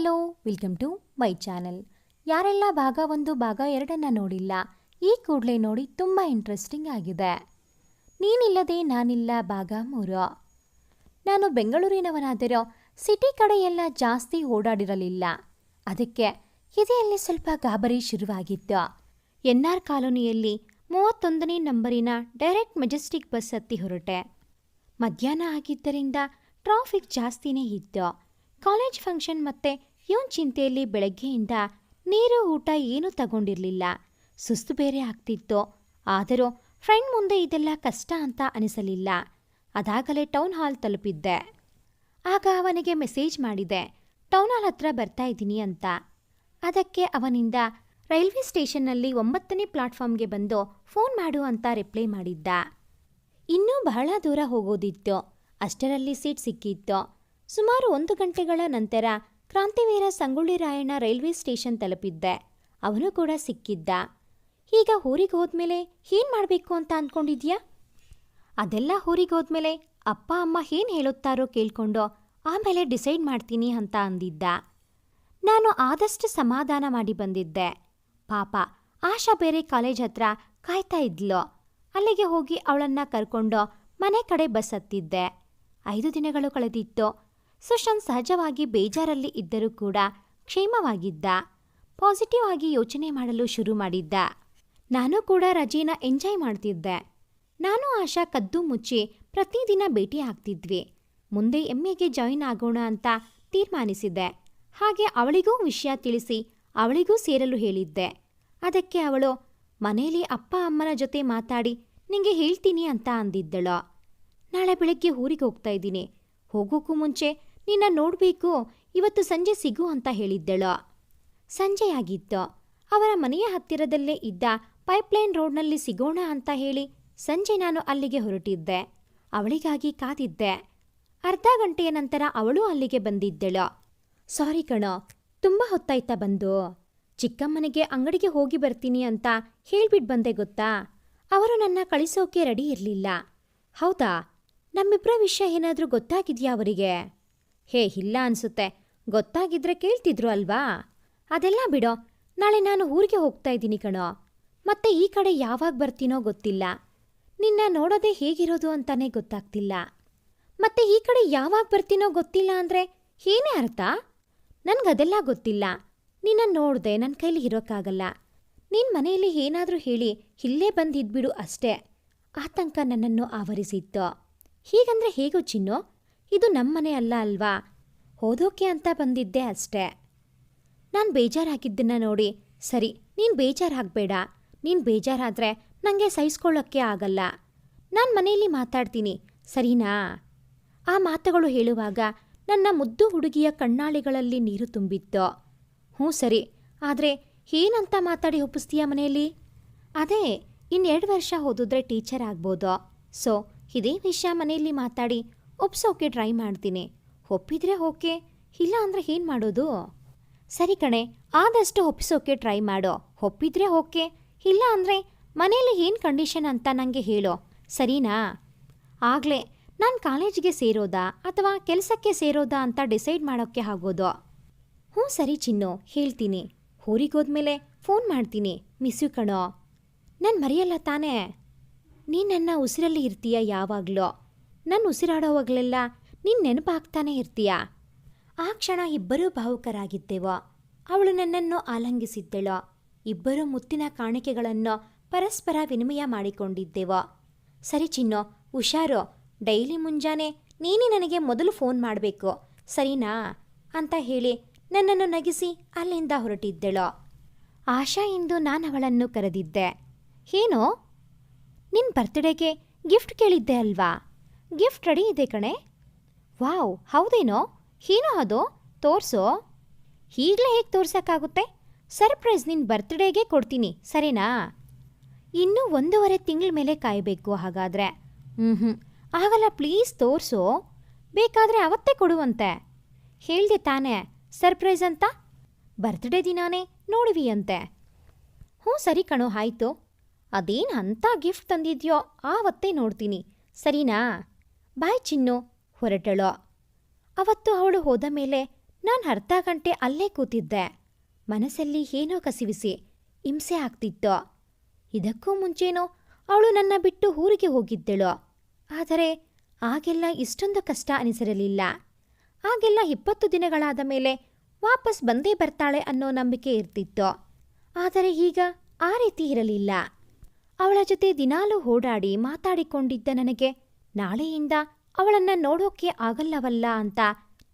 Hello, welcome to my channel. ಯಾರೆಲ್ಲ ಭಾಗ ಒಂದು, ಭಾಗ ಎರಡನ್ನು ನೋಡಿಲ್ಲ, ಈ ಕೂಡಲೇ ನೋಡಿ ತುಂಬ ಇಂಟ್ರೆಸ್ಟಿಂಗ್ ಆಗಿದೆ. ನೀನಿಲ್ಲದೆ ನಾನಿಲ್ಲ ಭಾಗ ಮೂರು. ನಾನು ಬೆಂಗಳೂರಿನವನಾದರೂ ಸಿಟಿ ಕಡೆ ಎಲ್ಲ ಜಾಸ್ತಿ ಓಡಾಡಿರಲಿಲ್ಲ. ಅದಕ್ಕೆ ಎದೆಯಲ್ಲಿ ಸ್ವಲ್ಪ ಗಾಬರಿ ಶುರುವಾಗಿತ್ತು. ಎನ್ ಆರ್ ಕಾಲೋನಿಯಲ್ಲಿ ಮೂವತ್ತೊಂದನೇ ನಂಬರಿನ ಡೈರೆಕ್ಟ್ ಮೆಜೆಸ್ಟಿಕ್ ಬಸ್ ಹತ್ತಿ ಹೊರಟೆ. ಮಧ್ಯಾಹ್ನ ಆಗಿದ್ದರಿಂದ ಟ್ರಾಫಿಕ್ ಜಾಸ್ತಿನೇ ಇತ್ತು. ಕಾಲೇಜ್ ಫಂಕ್ಷನ್ ಮತ್ತೆ ಇವನ್ ಚಿಂತೆಯಲ್ಲಿ ಬೆಳಗ್ಗೆಯಿಂದ ನೀರು ಊಟ ಏನೂ ತಗೊಂಡಿರಲಿಲ್ಲ. ಸುಸ್ತು ಬೇರೆ ಆಗ್ತಿತ್ತು. ಆದರೂ ಫ್ರೆಂಡ್ ಮುಂದೆ ಇದೆಲ್ಲ ಕಷ್ಟ ಅಂತ ಅನಿಸಲಿಲ್ಲ. ಅದಾಗಲೇ ಟೌನ್ ಹಾಲ್ ತಲುಪಿದ್ದೆ. ಆಗ ಅವನಿಗೆ ಮೆಸೇಜ್ ಮಾಡಿದೆ, ಟೌನ್ ಹಾಲ್ ಹತ್ರ ಬರ್ತಾ ಇದ್ದೀನಿ ಅಂತ. ಅದಕ್ಕೆ ಅವನಿಂದ ರೈಲ್ವೆ ಸ್ಟೇಷನ್ನಲ್ಲಿ ಒಂಬತ್ತನೇ ಪ್ಲಾಟ್ಫಾರ್ಮ್ಗೆ ಬಂದು ಫೋನ್ ಮಾಡು ಅಂತ ರಿಪ್ಲೈ ಮಾಡಿದ್ದ. ಇನ್ನೂ ಬಹಳ ದೂರ ಹೋಗೋದಿತ್ತು. ಅಷ್ಟರಲ್ಲಿ ಸೀಟ್ ಸಿಕ್ಕಿತ್ತು. ಸುಮಾರು ಒಂದು ಗಂಟೆಗಳ ನಂತರ ಕ್ರಾಂತಿವೀರ ಸಂಗೊಳ್ಳಿ ರಾಯಣ್ಣ ರೈಲ್ವೆ ಸ್ಟೇಷನ್ ತಲುಪಿದ್ದೆ. ಅವನು ಕೂಡ ಸಿಕ್ಕಿದ್ದ. ಈಗ ಊರಿಗೆ ಹೋದ್ಮೇಲೆ ಏನ್ ಮಾಡಬೇಕು ಅಂತ ಅಂದ್ಕೊಂಡಿದ್ಯಾ ಅದೆಲ್ಲ ಊರಿಗೆ ಹೋದ್ಮೇಲೆ ಅಪ್ಪ, ಅಮ್ಮ ಏನು ಹೇಳುತ್ತಾರೋ ಕೇಳ್ಕೊಂಡು ಆಮೇಲೆ ಡಿಸೈಡ್ ಮಾಡ್ತೀನಿ ಅಂತ ಅಂದಿದ್ದ. ನಾನು ಆದಷ್ಟು ಸಮಾಧಾನ ಮಾಡಿ ಬಂದಿದ್ದೆ. ಪಾಪ, ಆಶಾ ಬೇರೆ ಕಾಲೇಜ್ ಹತ್ರ ಕಾಯ್ತಾ ಇದ್ಲು. ಅಲ್ಲಿಗೆ ಹೋಗಿ ಅವಳನ್ನ ಕರ್ಕೊಂಡು ಮನೆ ಕಡೆ ಬಸ್ ಹತ್ತಿದ್ದೆ. ಐದು ದಿನಗಳು ಕಳೆದಿತ್ತು. ಸುಶಾಂತ್ ಸಹಜವಾಗಿ ಬೇಜಾರಲ್ಲಿ ಇದ್ದರೂ ಕೂಡ ಕ್ಷೇಮವಾಗಿದ್ದ ಪಾಸಿಟಿವ್ ಆಗಿ ಯೋಚನೆ ಮಾಡಲು ಶುರು ಮಾಡಿದ್ದ. ನಾನು ಕೂಡ ರಜೆನ ಎಂಜಾಯ್ ಮಾಡ್ತಿದ್ದೆ. ನಾನು ಆಶಾ ಕದ್ದು ಮುಚ್ಚಿ ಪ್ರತಿದಿನ ಭೇಟಿ ಆಗ್ತಿದ್ವಿ. ಮುಂದೆ ಎಮ್ಮೆಗೆ ಜಾಯಿನ್ ಆಗೋಣ ಅಂತ ತೀರ್ಮಾನಿಸಿದ್ದೆ ಹಾಗೆ ಅವಳಿಗೂ ವಿಷಯ ತಿಳಿಸಿ ಅವಳಿಗೂ ಸೇರಲು ಹೇಳಿದ್ದೆ. ಅದಕ್ಕೆ ಅವಳು ಮನೆಯಲ್ಲಿ ಅಪ್ಪ, ಅಮ್ಮನ ಜೊತೆ ಮಾತಾಡಿ, ನಿಂಗೆ ಹೇಳ್ತೀನಿ ಅಂತ ಅಂದಿದ್ದಳು. ನಾಳೆ ಬೆಳಗ್ಗೆ ಊರಿಗೆ ಹೋಗ್ತಾ ಇದ್ದೀನಿ. ಹೋಗೋಕ್ಕೂ ಮುಂಚೆ ನಿನ್ನ ನೋಡಬೇಕು, ಇವತ್ತು ಸಂಜೆ ಸಿಗು ಅಂತ ಹೇಳಿದ್ದಳು. ಸಂಜೆಯಾಗಿತ್ತು. ಅವರ ಮನೆಯ ಹತ್ತಿರದಲ್ಲೇ ಇದ್ದ ಪೈಪ್ಲೈನ್ ರೋಡ್ನಲ್ಲಿ ಸಿಗೋಣ ಅಂತ ಹೇಳಿ ಸಂಜೆ ನಾನು ಅಲ್ಲಿಗೆ ಹೊರಟಿದ್ದೆ. ಅವಳಿಗಾಗಿ ಕಾದಿದ್ದೆ. ಅರ್ಧ ಗಂಟೆಯ ನಂತರ ಅವಳು ಅಲ್ಲಿಗೆ ಬಂದಿದ್ದಳು. ಸಾರಿ ಕಣೋ, ತುಂಬ ಹೊತ್ತಾಯ್ತಾ ಬಂದು? ಚಿಕ್ಕಮ್ಮನಿಗೆ ಅಂಗಡಿಗೆ ಹೋಗಿ ಬರ್ತೀನಿ ಅಂತ ಹೇಳ್ಬಿಟ್ಟು ಬಂದೆ ಗೊತ್ತಾ? ಅವರು ನನ್ನ ಕಳಿಸೋಕೆ ರೆಡಿ ಇರಲಿಲ್ಲ. ಹೌದಾ? ನಮ್ಮಿಬ್ಬರ ವಿಷಯ ಏನಾದರೂ ಗೊತ್ತಾಗಿದ್ಯಾ ಅವರಿಗೆ? ಹೇ, ಇಲ್ಲ ಅನ್ಸುತ್ತೆ. ಗೊತ್ತಾಗಿದ್ರೆ ಕೇಳ್ತಿದ್ರು ಅಲ್ವಾ? ಅದೆಲ್ಲ ಬಿಡೋ. ನಾಳೆ ನಾನು ಊರಿಗೆ ಹೋಗ್ತಾ ಇದ್ದೀನಿ ಕಣೋ. ಮತ್ತೆ ಈ ಕಡೆ ಯಾವಾಗ ಬರ್ತೀನೋ ಗೊತ್ತಿಲ್ಲ. ನಿನ್ನ ನೋಡೋದೇ ಹೇಗಿರೋದು ಅಂತಾನೆ ಗೊತ್ತಾಗ್ತಿಲ್ಲ. ಮತ್ತೆ ಈ ಕಡೆ ಯಾವಾಗ ಬರ್ತೀನೋ ಗೊತ್ತಿಲ್ಲ ಅಂದ್ರೆ ಏನೇ ಅರ್ಥ? ನನ್ಗದೆಲ್ಲ ಗೊತ್ತಿಲ್ಲ. ನಿನ್ನ ನೋಡ್ದೆ ನನ್ನ ಕೈಲಿ ಇರೋಕ್ಕಾಗಲ್ಲ. ನಿನ್ ಮನೆಯಲ್ಲಿ ಏನಾದರೂ ಹೇಳಿ ಇಲ್ಲೇ ಬಂದಿದ್ಬಿಡು ಅಷ್ಟೇ. ಆತಂಕ ನನ್ನನ್ನು ಆವರಿಸಿತ್ತು. ಹೀಗಂದ್ರೆ ಹೇಗೋ ಚಿನ್ನು? ಇದು ನಮ್ಮನೆ ಅಲ್ಲ ಅಲ್ವಾ? ಓದೋಕೆ ಅಂತ ಬಂದಿದ್ದೆ ಅಷ್ಟೇ. ನಾನು ಬೇಜಾರಾಗಿದ್ದನ್ನ ನೋಡಿ, ಸರಿ, ನೀನು ಬೇಜಾರಾಗಬೇಡ. ನೀನು ಬೇಜಾರಾದ್ರೆ ನನಗೆ ಸಹಿಸ್ಕೊಳ್ಳೋಕ್ಕೆ ಆಗಲ್ಲ. ನಾನು ಮನೆಯಲ್ಲಿ ಮಾತಾಡ್ತೀನಿ, ಸರಿನಾ? ಆ ಮಾತುಗಳು ಹೇಳುವಾಗ ನನ್ನ ಮುದ್ದು ಹುಡುಗಿಯ ಕಣ್ಣಾಳಿಗಳಲ್ಲಿ ನೀರು ತುಂಬಿತ್ತು. ಹ್ಞೂ ಸರಿ, ಆದರೆ ಏನಂತ ಮಾತಾಡಿ ಒಪ್ಪಿಸ್ತೀಯ ಮನೆಯಲ್ಲಿ? ಅದೇ ಇನ್ನೆರಡು ವರ್ಷ ಓದಿದ್ರೆ ಟೀಚರ್ ಆಗ್ಬೋದು. ಸೊ, ಇದೇ ವಿಷಯ ಮನೆಯಲ್ಲಿ ಮಾತಾಡಿ ಒಪ್ಸೋಕೆ ಟ್ರೈ ಮಾಡ್ತೀನಿ. ಒಪ್ಪಿದ್ರೆ ಓಕೆ, ಇಲ್ಲ ಅಂದ್ರೆ ಏನು ಮಾಡೋದು? ಸರಿ ಕಣೆ, ಆದಷ್ಟು ಒಪ್ಪಿಸೋಕೆ ಟ್ರೈ ಮಾಡೋ. ಒಪ್ಪಿದ್ರೆ ಓಕೆ, ಇಲ್ಲ ಅಂದರೆ ಮನೇಲಿ ಏನು ಕಂಡೀಷನ್ ಅಂತ ನನಗೆ ಹೇಳೋ. ಸರಿನಾ? ಆಗಲೇ, ನಾನು ಕಾಲೇಜಿಗೆ ಸೇರೋದಾ ಅಥವಾ ಕೆಲಸಕ್ಕೆ ಸೇರೋದಾ ಅಂತ ಡಿಸೈಡ್ ಮಾಡೋಕ್ಕೆ ಆಗೋದು? ಹ್ಞೂ ಸರಿ ಚಿನ್ನು, ಹೇಳ್ತೀನಿ. ಊರಿಗೋದ್ಮೇಲೆ ಫೋನ್ ಮಾಡ್ತೀನಿ. ಮಿಸ್ ಯು ಕಣೋ. ನಾನು ಮರೆಯಲ್ಲ ತಾನೇ? ನೀನು ನನ್ನ ಉಸಿರಲ್ಲಿ ಇರ್ತೀಯ ಯಾವಾಗಲೂ? ನನ್ನ ಉಸಿರಾಡೋವಾಗಲೆಲ್ಲ ನೀನು ನೆನಪಾಗ್ತಾನೆ ಇರ್ತೀಯ? ಆ ಕ್ಷಣ ಇಬ್ಬರೂ ಭಾವುಕರಾಗಿದ್ದೆವು? ಅವಳು ನನ್ನನ್ನು ಆಲಂಗಿಸಿದ್ದಳು? ಇಬ್ಬರೂ ಮುತ್ತಿನ ಕಾಣಿಕೆಗಳನ್ನು ಪರಸ್ಪರ ವಿನಿಮಯ ಮಾಡಿಕೊಂಡಿದ್ದೆವು? ಸರಿ ಚಿನ್ನು, ಹುಷಾರು. ಡೈಲಿ ಮುಂಜಾನೆ ನೀನೇ ನನಗೆ ಮೊದಲು ಫೋನ್ ಮಾಡಬೇಕು. ಸರಿನಾ? ಅಂತ ಹೇಳಿ ನನ್ನನ್ನು ನಗಿಸಿ ಅಲ್ಲಿಂದ ಹೊರಟಿದ್ದಳು. ಆಶಾ ಎಂದು ನಾನು ಅವಳನ್ನು ಕರೆದಿದ್ದೆ. ಏನೋ? ನಿನ್ನ ಬರ್ತ್ಡೇಗೆ ಗಿಫ್ಟ್ ಕೇಳಿದ್ದೆ ಅಲ್ವಾ? ಗಿಫ್ಟ್ ರೆಡಿ ಇದೆ ಕಣೆ. ವಾವ್, ಹೌದೇನೋ? ಏನೋ ಅದು? ತೋರಿಸೋ. ಈಗಲೇ ಹೇಗೆ ತೋರ್ಸೋಕ್ಕಾಗುತ್ತೆ? ಸರ್ಪ್ರೈಸ್ ನಿನ್ನ ಬರ್ತ್ಡೇಗೆ ಕೊಡ್ತೀನಿ, ಸರಿನಾ? ಇನ್ನೂ ಒಂದೂವರೆ ತಿಂಗಳ ಮೇಲೆ ಕಾಯಬೇಕು ಹಾಗಾದರೆ. ಹ್ಞೂ ಹ್ಞೂ ಆಗಲ್ಲ ಪ್ಲೀಸ್ ತೋರಿಸು. ಬೇಕಾದರೆ ಅವತ್ತೇ ಕೊಡುವಂತೆ. ಹೇಳ್ದೆ ತಾನೇ, ಸರ್ಪ್ರೈಸ್ ಅಂತ? ಬರ್ತ್ಡೇ ದಿನಾನೇ ನೋಡುವಿ ಅಂತೆ ಹ್ಞೂ, ಸರಿ ಕಣೋ, ಆಯಿತು. ಅದೇನು ಅಂಥ ಗಿಫ್ಟ್ ತಂದಿದ್ಯೋ, ಆವತ್ತೇ ನೋಡ್ತೀನಿ. ಸರಿನಾ? ಬಾಯ್ ಚಿನ್ನು, ಹೊರಟಳು. ಅವತ್ತು ಅವಳು ಹೋದ ಮೇಲೆ ನಾನು ಅರ್ಧ ಗಂಟೆ ಅಲ್ಲೇ ಕೂತಿದ್ದೆ. ಮನಸ್ಸಲ್ಲಿ ಏನೋ ಕಸಿವಿಸಿ ಹಿಂಸೆ ಆಗ್ತಿತ್ತು. ಇದಕ್ಕೂ ಮುಂಚೆನೋ ಅವಳು ನನ್ನ ಬಿಟ್ಟು ಊರಿಗೆ ಹೋಗಿದ್ದಳು. ಆದರೆ ಆಗೆಲ್ಲ ಇಷ್ಟೊಂದು ಕಷ್ಟ ಅನಿಸಿರಲಿಲ್ಲ. ಆಗೆಲ್ಲ ಇಪ್ಪತ್ತು ದಿನಗಳಾದ ಮೇಲೆ ವಾಪಸ್ ಬಂದೇ ಬರ್ತಾಳೆ ಅನ್ನೋ ನಂಬಿಕೆ ಇರ್ತಿತ್ತು. ಆದರೆ ಈಗ ಆ ರೀತಿ ಇರಲಿಲ್ಲ. ಅವಳ ಜೊತೆ ದಿನಾಲೂ ಓಡಾಡಿ ಮಾತಾಡಿಕೊಂಡಿದ್ದ ನನಗೆ ನಾಳೆಯಿಂದ ಅವಳನ್ನ ನೋಡೋಕೆ ಆಗಲ್ಲವಲ್ಲ ಅಂತ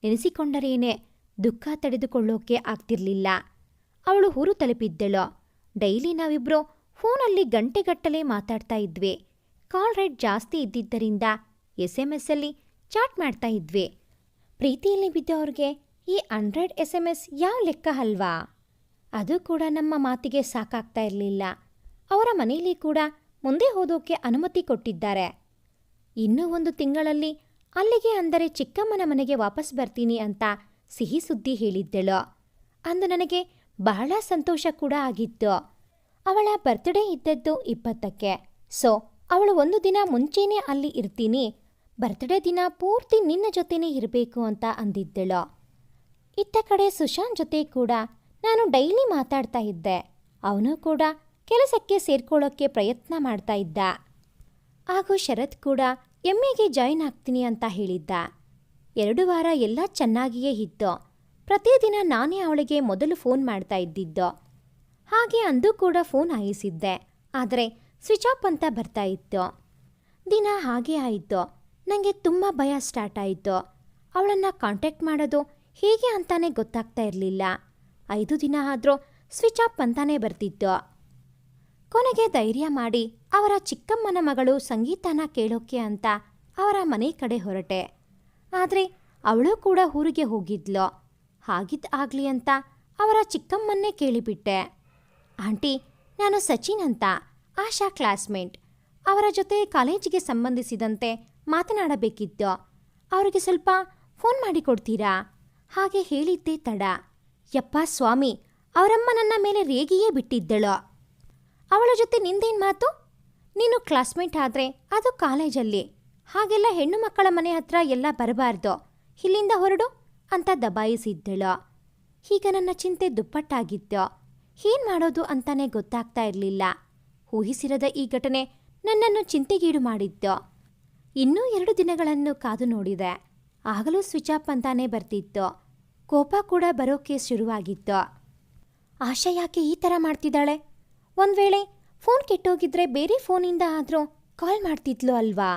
ನೆನೆಸಿಕೊಂಡರೇನೆ ದುಃಖ ತಡೆದುಕೊಳ್ಳೋಕೆ ಆಗ್ತಿರ್ಲಿಲ್ಲ. ಅವಳು ಊರು ತಲುಪಿದ್ದಳು. ಡೈಲಿ ನಾವಿಬ್ರು ಫೋನಲ್ಲಿ ಗಂಟೆಗಟ್ಟಲೆ ಮಾತಾಡ್ತಾ ಇದ್ವಿ. ಕಾಲ್ ರೇಟ್ ಜಾಸ್ತಿ ಇದ್ದಿದ್ದರಿಂದ ಎಸ್ ಎಂ ಎಸ್ಸಲ್ಲಿ ಚಾಟ್ ಮಾಡ್ತಾ ಇದ್ವಿ. ಪ್ರೀತಿಯಲ್ಲಿ ಬಿದ್ದವ್ರಿಗೆ ಈ ಹಂಡ್ರೆಡ್ ಎಸ್ ಎಂ ಎಸ್ ಯಾವ ಲೆಕ್ಕ ಅಲ್ವಾ? ಅದು ಕೂಡ ನಮ್ಮ ಮಾತಿಗೆ ಸಾಕಾಗ್ತಾ ಇರಲಿಲ್ಲ. ಅವರ ಮನೆಯಲ್ಲಿ ಕೂಡ ಮುಂದೆ ಹೋದೋಕೆ ಅನುಮತಿ ಕೊಟ್ಟಿದ್ದಾರೆ. ಇನ್ನೂ ಒಂದು ತಿಂಗಳಲ್ಲಿ ಅಲ್ಲಿಗೆ ಅಂದರೆ ಚಿಕ್ಕಮ್ಮನ ಮನೆಗೆ ವಾಪಸ್ ಬರ್ತೀನಿ ಅಂತ ಸಿಹಿ ಸುದ್ದಿ ಹೇಳಿದ್ದಳು. ಅಂದು ನನಗೆ ಬಹಳ ಸಂತೋಷ ಕೂಡ ಆಗಿತ್ತು. ಅವಳ ಬರ್ತ್ಡೇ ಇದ್ದದ್ದು ಇಪ್ಪತ್ತಕ್ಕೆ. ಸೊ ಅವಳು ಒಂದು ದಿನ ಮುಂಚೆನೇ ಅಲ್ಲಿ ಇರ್ತೀನಿ. ಬರ್ತ್ಡೇ ದಿನ ಪೂರ್ತಿ ನಿನ್ನ ಜೊತೆನೇ ಇರಬೇಕು ಅಂತ ಅಂದಿದ್ದಳು. ಇತ್ತ ಕಡೆ ಸುಶಾಂತ್ ಜೊತೆ ಕೂಡ ನಾನು ಡೈಲಿ ಮಾತಾಡ್ತಾ ಇದ್ದೆ. ಅವನು ಕೂಡ ಕೆಲಸಕ್ಕೆ ಸೇರ್ಕೊಳ್ಳೋಕ್ಕೆ ಪ್ರಯತ್ನ ಮಾಡ್ತಾ ಇದ್ದ. ಹಾಗೂ ಶರತ್ ಕೂಡ ಎಮ್ಮೆಗೆ ಜಾಯಿನ್ ಆಗ್ತೀನಿ ಅಂತ ಹೇಳಿದ್ದ. ಎರಡು ವಾರ ಎಲ್ಲ ಚೆನ್ನಾಗಿಯೇ ಇತ್ತು. ಪ್ರತಿದಿನ ನಾನೇ ಅವಳಿಗೆ ಮೊದಲು ಫೋನ್ ಮಾಡ್ತಾ ಇದ್ದಿದ್ದು. ಹಾಗೆ ಅಂದು ಕೂಡ ಫೋನ್ ಹಾಯಿಸಿದ್ದೆ. ಆದರೆ ಸ್ವಿಚ್ ಆಫ್ ಅಂತ ಬರ್ತಾ ಇತ್ತು. ದಿನ ಹಾಗೆ ಆಯಿತು. ನನಗೆ ತುಂಬ ಭಯ ಸ್ಟಾರ್ಟ್ ಆಯಿತು. ಅವಳನ್ನು ಕಾಂಟ್ಯಾಕ್ಟ್ ಮಾಡೋದು ಹೇಗೆ ಅಂತಾನೆ ಗೊತ್ತಾಗ್ತಾ ಇರಲಿಲ್ಲ. ಐದು ದಿನ ಆದರೂ ಸ್ವಿಚ್ ಆಫ್ ಅಂತಾನೆ ಬರ್ತಿತ್ತು. ಕೊನೆಗೆ ಧೈರ್ಯ ಮಾಡಿ ಅವರ ಚಿಕ್ಕಮ್ಮನ ಮಗಳು ಸಂಗೀತನ ಕೇಳೋಕೆ ಅಂತ ಅವರ ಮನೆ ಕಡೆ ಹೊರಟೆ. ಆದರೆ ಅವಳು ಕೂಡ ಊರಿಗೆ ಹೋಗಿದ್ಲು. ಹಾಗಿದ್ ಆಗ್ಲಿ ಅಂತ ಅವರ ಚಿಕ್ಕಮ್ಮನ್ನೇ ಕೇಳಿಬಿಟ್ಟೆ. ಆಂಟಿ, ನಾನು ಸಚಿನ್ ಅಂತ, ಆಶಾ ಕ್ಲಾಸ್ಮೇಟ್. ಅವರ ಜೊತೆ ಕಾಲೇಜಿಗೆ ಸಂಬಂಧಿಸಿದಂತೆ ಮಾತನಾಡಬೇಕಿತ್ತು. ಅವರಿಗೆ ಸ್ವಲ್ಪ ಫೋನ್ ಮಾಡಿಕೊಡ್ತೀರಾ ಹಾಗೆ ಹೇಳಿದ್ದೆ ತಡ. ಯಪ್ಪ ಸ್ವಾಮಿ, ಅವರಮ್ಮ ನನ್ನ ಮೇಲೆ ರೇಗಿಯೇ ಬಿಟ್ಟಿದ್ದಳು. ಅವಳ ಜೊತೆ ನಿಂದೇನು ಮಾತು? ನೀನು ಕ್ಲಾಸ್ಮೇಟ್ ಆದರೆ ಅದು ಕಾಲೇಜಲ್ಲಿ. ಹಾಗೆಲ್ಲ ಹೆಣ್ಣು ಮಕ್ಕಳ ಮನೆ ಹತ್ರ ಎಲ್ಲ ಬರಬಾರ್ದು. ಇಲ್ಲಿಂದ ಹೊರಡು ಅಂತ ದಬಾಯಿಸಿದ್ದಳು. ಈಗ ನನ್ನ ಚಿಂತೆ ದುಪ್ಪಟ್ಟಾಗಿತ್ತು. ಏನ್ ಮಾಡೋದು ಅಂತಾನೆ ಗೊತ್ತಾಗ್ತಾ ಇರಲಿಲ್ಲ. ಊಹಿಸಿರದ ಈ ಘಟನೆ ನನ್ನನ್ನು ಚಿಂತೆಗೀಡು ಮಾಡಿದ್ದು ಇನ್ನೂ ಎರಡು ದಿನಗಳನ್ನು ಕಾದು ನೋಡಿದೆ. ಆಗಲೂ ಸ್ವಿಚ್ ಆಫ್ ಅಂತಾನೆ ಬರ್ತಿತ್ತು. ಕೋಪ ಕೂಡ ಬರೋಕೆ ಶುರುವಾಗಿತ್ತು. ಆಶಾ ಯಾಕೆ ಈ ಥರ ಮಾಡ್ತಿದ್ದಾಳೆ? ಒಂದ್ ವೇಳೆ ಫೋನ್ ಕೆಟ್ಟೋಗಿದ್ರೆ ಬೇರೆ ಫೋನಿಂದ ಆದರೂ ಕಾಲ್ ಮಾಡ್ತಿದ್ಲು ಅಲ್ವಾ?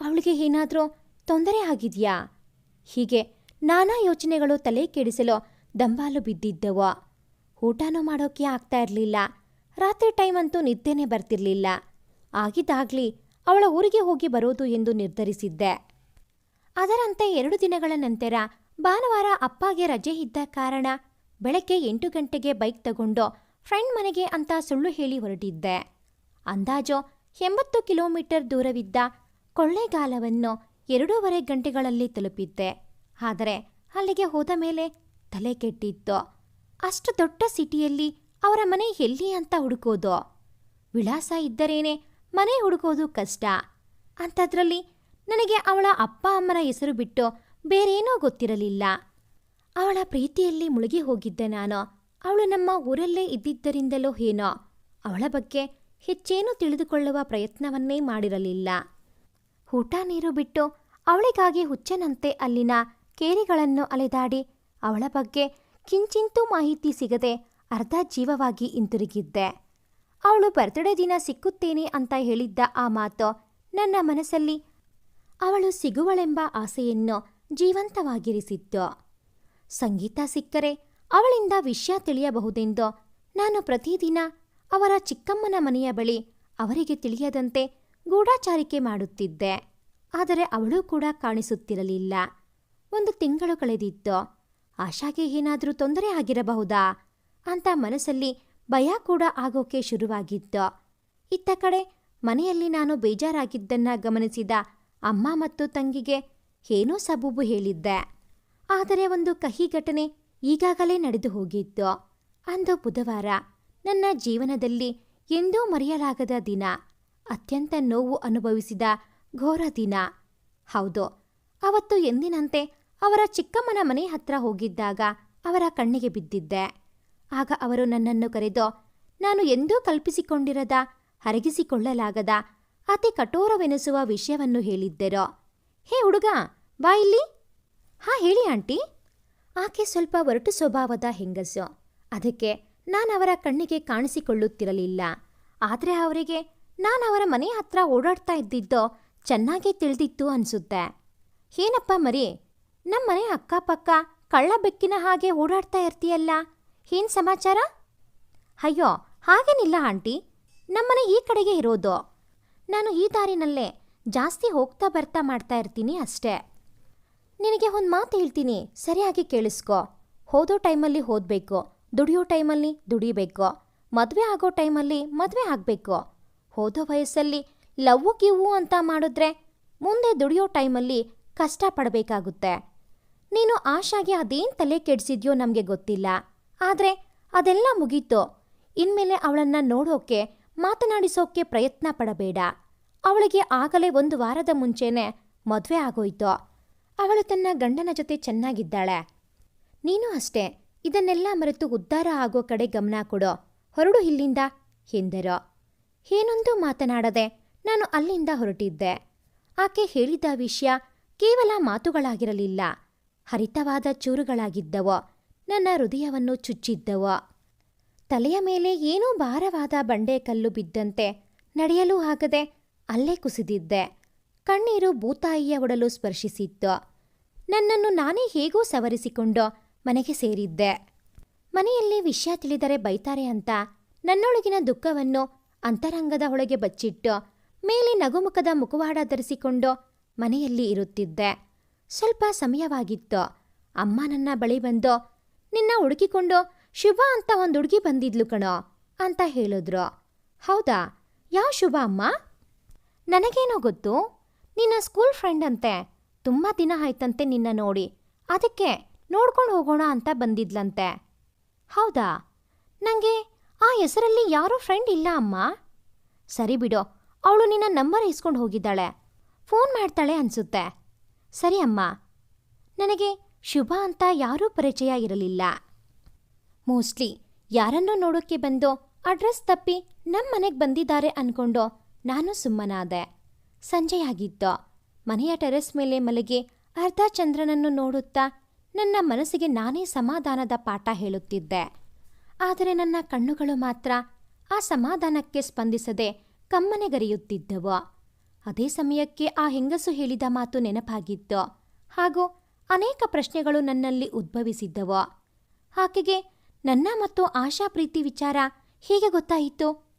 ಅವಳಿಗೆ ಏನಾದರೂ ತೊಂದರೆ ಆಗಿದೆಯಾ? ಹೀಗೆ ನಾನಾ ಯೋಚನೆಗಳು ತಲೆ ಕೆಡಿಸಲು ದಂಬಾಲು ಬಿದ್ದಿದ್ದವು. ಊಟನೂ ಮಾಡೋಕೆ ಆಗ್ತಾ ಇರಲಿಲ್ಲ. ರಾತ್ರಿ ಟೈಮ್ ಅಂತೂ ನಿದ್ದೆನೇ ಬರ್ತಿರ್ಲಿಲ್ಲ. ಆಗಿದ್ದಾಗ್ಲಿ ಅವಳ ಊರಿಗೆ ಹೋಗಿ ಬರೋದು ಎಂದು ನಿರ್ಧರಿಸಿದ್ದೆ. ಅದರಂತೆ ಎರಡು ದಿನಗಳ ನಂತರ ಭಾನುವಾರ ಅಪ್ಪಗೆ ರಜೆ ಇದ್ದ ಕಾರಣ ಬೆಳಗ್ಗೆ ಎಂಟು ಗಂಟೆಗೆ ಬೈಕ್ ತಗೊಂಡು ಫ್ರೆಂಡ್ ಮನೆಗೆ ಅಂತ ಸುಳ್ಳು ಹೇಳಿ ಹೊರಟಿದ್ದೆ. ಅಂದಾಜು ಎಂಬತ್ತು ಕಿಲೋಮೀಟರ್ ದೂರವಿದ್ದ ಕೊಳ್ಳೇಗಾಲವನ್ನು ಎರಡೂವರೆ ಗಂಟೆಗಳಲ್ಲಿ ತಲುಪಿದ್ದೆ. ಆದರೆ ಅಲ್ಲಿಗೆ ಹೋದ ಮೇಲೆ ತಲೆ ಕೆಟ್ಟಿತ್ತು. ಅಷ್ಟು ದೊಡ್ಡ ಸಿಟಿಯಲ್ಲಿ ಅವರ ಮನೆ ಎಲ್ಲಿ ಅಂತ ಹುಡುಕೋದು? ವಿಳಾಸ ಇದ್ದರೇನೆ ಮನೆ ಹುಡುಕೋದು ಕಷ್ಟ. ಅಂಥದ್ರಲ್ಲಿ ನನಗೆ ಅವಳ ಅಪ್ಪ ಅಮ್ಮನ ಹೆಸರು ಬಿಟ್ಟು ಬೇರೇನೂ ಗೊತ್ತಿರಲಿಲ್ಲ. ಅವಳ ಪ್ರೀತಿಯಲ್ಲಿ ಮುಳುಗಿ ಹೋಗಿದ್ದೆ ನಾನು. ಅವಳು ನಮ್ಮ ಊರಲ್ಲೇ ಇದ್ದಿದ್ದರಿಂದಲೋ ಏನೋ, ಅವಳ ಬಗ್ಗೆ ಹೆಚ್ಚೇನೂ ತಿಳಿದುಕೊಳ್ಳುವ ಪ್ರಯತ್ನವನ್ನೇ ಮಾಡಿರಲಿಲ್ಲ. ಊಟ ನೀರು ಬಿಟ್ಟು ಅವಳಿಗಾಗಿ ಹುಚ್ಚನಂತೆ ಅಲ್ಲಿನ ಕೇರಿಗಳನ್ನು ಅಲೆದಾಡಿ ಅವಳ ಬಗ್ಗೆ ಕಿಂಚಿಂತೂ ಮಾಹಿತಿ ಸಿಗದೆ ಅರ್ಧ ಜೀವವಾಗಿ ಹಿಂತಿರುಗಿದ್ದೆ. ಅವಳು ಬರ್ತ್ಡೇ ದಿನ ಸಿಕ್ಕುತ್ತೇನೆ ಅಂತ ಹೇಳಿದ್ದ ಆ ಮಾತು ನನ್ನ ಮನಸ್ಸಲ್ಲಿ ಅವಳು ಸಿಗುವಳೆಂಬ ಆಸೆಯನ್ನು ಜೀವಂತವಾಗಿರಿಸಿತ್ತು. ಸಂಗೀತ ಸಿಕ್ಕರೆ ಅವಳಿಂದ ವಿಷಯ ತಿಳಿಯಬಹುದೆಂದು ನಾನು ಪ್ರತಿದಿನ ಅವರ ಚಿಕ್ಕಮ್ಮನ ಮನೆಯ ಬಳಿ ಅವರಿಗೆ ತಿಳಿಯದಂತೆ ಗೂಢಾಚಾರಿಕೆ ಮಾಡುತ್ತಿದ್ದೆ. ಆದರೆ ಅವಳು ಕೂಡ ಕಾಣಿಸುತ್ತಿರಲಿಲ್ಲ. ಒಂದು ತಿಂಗಳು ಕಳೆದಿತ್ತು. ಆಶಾಗೆ ಏನಾದರೂ ತೊಂದರೆ ಆಗಿರಬಹುದಾ? ಅಂತ ಮನಸ್ಸಲ್ಲಿ ಭಯ ಕೂಡ ಆಗೋಕೆ ಶುರುವಾಗಿತ್ತು. ಇತ್ತ ಕಡೆ ಮನೆಯಲ್ಲಿ ನಾನು ಬೇಜಾರಾಗಿದ್ದನ್ನ ಗಮನಿಸಿದ ಅಮ್ಮ ಮತ್ತು ತಂಗಿಗೆ ಏನೋ ಸಬೂಬು ಹೇಳಿದ್ದೆ. ಆದರೆ ಒಂದು ಕಹಿ ಘಟನೆ ಈಗಾಗಲೇ ನಡೆದು ಹೋಗಿತ್ತು ಅಂದು ಬುಧವಾರ ನನ್ನ ಜೀವನದಲ್ಲಿ ಎಂದೂ ಮರೆಯಲಾಗದ ದಿನ, ಅತ್ಯಂತ ನೋವು ಅನುಭವಿಸಿದ ಘೋರ ದಿನ. ಹೌದು, ಅವತ್ತು ಎಂದಿನಂತೆ ಅವರ ಚಿಕ್ಕಮ್ಮನ ಮನೆ ಹತ್ರ ಹೋಗಿದ್ದಾಗ ಅವರ ಕಣ್ಣಿಗೆ ಬಿದ್ದಿದ್ದೆ. ಆಗ ಅವರು ನನ್ನನ್ನು ಕರೆದು, ನಾನು ಎಂದೂ ಕಲ್ಪಿಸಿಕೊಂಡಿರದ ಹರಗಿಸಿಕೊಳ್ಳಲಾಗದ ಅತಿ ಕಠೋರವೆನಿಸುವ ವಿಷಯವನ್ನು ಹೇಳಿದ್ದೆರೋ. ಹೇ ಹುಡುಗ, ಬಾ ಇಲ್ಲಿ. ಹಾ, ಹೇಳಿ ಆಂಟಿ. ಆಕೆ ಸ್ವಲ್ಪ ಒರಟು ಸ್ವಭಾವದ ಹೆಂಗಸು. ಅದಕ್ಕೆ ನಾನು ಅವರ ಕಣ್ಣಿಗೆ ಕಾಣಿಸಿಕೊಳ್ಳುತ್ತಿರಲಿಲ್ಲ. ಆದರೆ ಅವರಿಗೆ ನಾನು ಅವರ ಮನೆ ಹತ್ರ ಓಡಾಡ್ತಾ ಇದ್ದಿದ್ದೋ ಚೆನ್ನಾಗೇ ತಿಳಿದಿತ್ತು ಅನ್ಸುತ್ತೆ. ಏನಪ್ಪ ಮರಿ ನಮ್ಮ ಮನೆ ಅಕ್ಕಪಕ್ಕ ಕಳ್ಳ ಬೆಕ್ಕಿನ ಹಾಗೆ ಓಡಾಡ್ತಾ ಇರ್ತೀಯಲ್ಲ, ಏನ್ ಸಮಾಚಾರ? ಅಯ್ಯೋ, ಹಾಗೇನಿಲ್ಲ ಆಂಟಿ ನಮ್ಮನೆ ಈ ಕಡೆಗೆ ಇರೋದು. ನಾನು ಈ ದಾರಿನಲ್ಲೇ ಜಾಸ್ತಿ ಹೋಗ್ತಾ ಬರ್ತಾ ಮಾಡ್ತಾ ಇರ್ತೀನಿ ಅಷ್ಟೇ. ನಿನಗೆ ಒಂದು ಮಾತು ಹೇಳ್ತೀನಿ. ಸರಿಯಾಗಿ ಕೇಳಿಸ್ಕೊ. ಓದೋ ಟೈಮಲ್ಲಿ ಓದ್ಬೇಕು ದುಡಿಯೋ ಟೈಮಲ್ಲಿ ದುಡಿಬೇಕು. ಮದುವೆ ಆಗೋ ಟೈಮಲ್ಲಿ ಮದುವೆ ಆಗಬೇಕು. ಓದೋ ವಯಸ್ಸಲ್ಲಿ ಲವ್ವು ಗಿವ್ವು ಅಂತ ಮಾಡಿದ್ರೆ ಮುಂದೆ ದುಡಿಯೋ ಟೈಮಲ್ಲಿ ಕಷ್ಟ ಪಡಬೇಕಾಗುತ್ತೆ. ನೀನು ಆಶಾಗೆ ಅದೇನು ತಲೆ ಕೆಡಿಸಿದ್ಯೋ ನಮಗೆ ಗೊತ್ತಿಲ್ಲ. ಆದರೆ ಅದೆಲ್ಲ ಮುಗೀತು. ಇನ್ಮೇಲೆ ಅವಳನ್ನ ನೋಡೋಕೆ, ಮಾತನಾಡಿಸೋಕೆ ಪ್ರಯತ್ನ ಪಡಬೇಡ. ಅವಳಿಗೆ ಆಗಲೇ ಒಂದು ವಾರದ ಮುಂಚೆನೆ ಮದುವೆ ಆಗೋಯ್ತು. ಅವಳು ತನ್ನ ಗಂಡನ ಜೊತೆ ಚೆನ್ನಾಗಿದ್ದಾಳೆ. ನೀನು ಅಷ್ಟೇ, ಇದನ್ನೆಲ್ಲ ಮರೆತು ಉದ್ಧಾರ ಆಗೋ ಕಡೆ ಗಮನ ಕೊಡು, ಹೊರಡು ಇಲ್ಲಿಂದ ಎಂದರು. ಏನೊಂದು ಮಾತನಾಡದೆ ನಾನು ಅಲ್ಲಿಂದ ಹೊರಟಿದ್ದೆ. ಆಕೆ ಹೇಳಿದ ವಿಷಯ ಕೇವಲ ಮಾತುಗಳಾಗಿರಲಿಲ್ಲ. ಹರಿತವಾದ ಚೂರುಗಳಾಗಿದ್ದವು, ನನ್ನ ಹೃದಯವನ್ನು ಚುಚ್ಚಿದ್ದವು. ತಲೆಯ ಮೇಲೆ ಏನೋ ಭಾರವಾದ ಬಂಡೆ ಕಲ್ಲು ಬಿದ್ದಂತೆ ನಡೆಯಲೂ ಆಗದೆ ಅಲ್ಲೇ ಕುಸಿದಿದ್ದೆ. ಕಣ್ಣೀರು ಭೂತಾಯಿಯ ಒಡಲು ಸ್ಪರ್ಶಿಸಿತ್ತು. ನನ್ನನ್ನು ನಾನೇ ಹೇಗೋ ಸವರಿಸಿಕೊಂಡು ಮನೆಗೆ ಸೇರಿದ್ದೆ. ಮನೆಯಲ್ಲಿ ವಿಷಯ ತಿಳಿದರೆ ಬೈತಾರೆ ಅಂತ ನನ್ನೊಳಗಿನ ದುಃಖವನ್ನು ಅಂತರಂಗದ ಒಳಗೆ ಬಚ್ಚಿಟ್ಟು ಮೇಲೆ ನಗುಮುಖದ ಮುಖವಾಡ ಧರಿಸಿಕೊಂಡು ಮನೆಯಲ್ಲಿ ಇರುತ್ತಿದ್ದೆ. ಸ್ವಲ್ಪ ಸಮಯವಾಗಿತ್ತು. ಅಮ್ಮ ನನ್ನ ಬಳಿ ಬಂದು, ನಿನ್ನ ಹುಡುಕಿಕೊಂಡು ಶುಭ ಅಂತ ಒಂದು ಹುಡುಗಿ ಬಂದಿದ್ಲು ಕಣೋ ಅಂತ ಹೇಳಿದ್ರು. ಹೌದಾ? ಯಾವ ಶುಭ ಅಮ್ಮ? ನನಗೇನೋ ಗೊತ್ತು. ನಿನ್ನ ಸ್ಕೂಲ್ ಫ್ರೆಂಡ್ ಅಂತೆ. ತುಂಬ ದಿನ ಆಯ್ತಂತೆ ನಿನ್ನ ನೋಡಿ. ಅದಕ್ಕೆ ನೋಡ್ಕೊಂಡು ಹೋಗೋಣ ಅಂತ ಬಂದಿದ್ಲಂತೆ. ಹೌದಾ? ನನಗೆ ಆ ಹೆಸರಲ್ಲಿ ಯಾರೂ ಫ್ರೆಂಡ್ ಇಲ್ಲ ಅಮ್ಮ. ಸರಿ ಬಿಡು, ಅವಳು ನಿನ್ನ ನಂಬರ್ ಇಸ್ಕೊಂಡು ಹೋಗಿದ್ದಾಳೆ. ಫೋನ್ ಮಾಡ್ತಾಳೆ ಅನ್ಸುತ್ತೆ. ಸರಿ ಅಮ್ಮ. ನನಗೆ ಶುಭ ಅಂತ ಯಾರೂ ಪರಿಚಯ ಇರಲಿಲ್ಲ. ಮೋಸ್ಟ್ಲಿ ಯಾರನ್ನೋ ನೋಡೋಕ್ಕೆ ಬಂದು ಅಡ್ರೆಸ್ ತಪ್ಪಿ ನಮ್ಮ ಮನೆಗೆ ಬಂದಿದ್ದಾರೆ ಅನ್ಕೊಂಡು ನಾನು ಸುಮ್ಮನಾದೆ. ಸಂಜೆಯಾಗಿತ್ತು ಮನೆಯ ಟೆರೆಸ್ ಮೇಲೆ ಮಲಗಿ ಅರ್ಧ ಚಂದ್ರನನ್ನು ನೋಡುತ್ತಾ ನನ್ನ ಮನಸ್ಸಿಗೆ ನಾನೇ ಸಮಾಧಾನದ ಪಾಠ ಹೇಳುತ್ತಿದ್ದೆ. ಆದರೆ ನನ್ನ ಕಣ್ಣುಗಳು ಮಾತ್ರ ಆ ಸಮಾಧಾನಕ್ಕೆ ಸ್ಪಂದಿಸದೆ ಕಮ್ಮನೆಗರೆಯುತ್ತಿದ್ದವು. ಅದೇ ಸಮಯಕ್ಕೆ ಆ ಹೆಂಗಸು ಹೇಳಿದ ಮಾತು ನೆನಪಾಗಿತ್ತು. ಹಾಗೂ ಅನೇಕ ಪ್ರಶ್ನೆಗಳು ನನ್ನಲ್ಲಿ ಉದ್ಭವಿಸಿದ್ದವು. ಆಕೆಗೆ ನನ್ನ ಮತ್ತು ಆಶಾ ಪ್ರೀತಿ ವಿಚಾರ ಹೇಗೆ ಗೊತ್ತಾಯಿತು?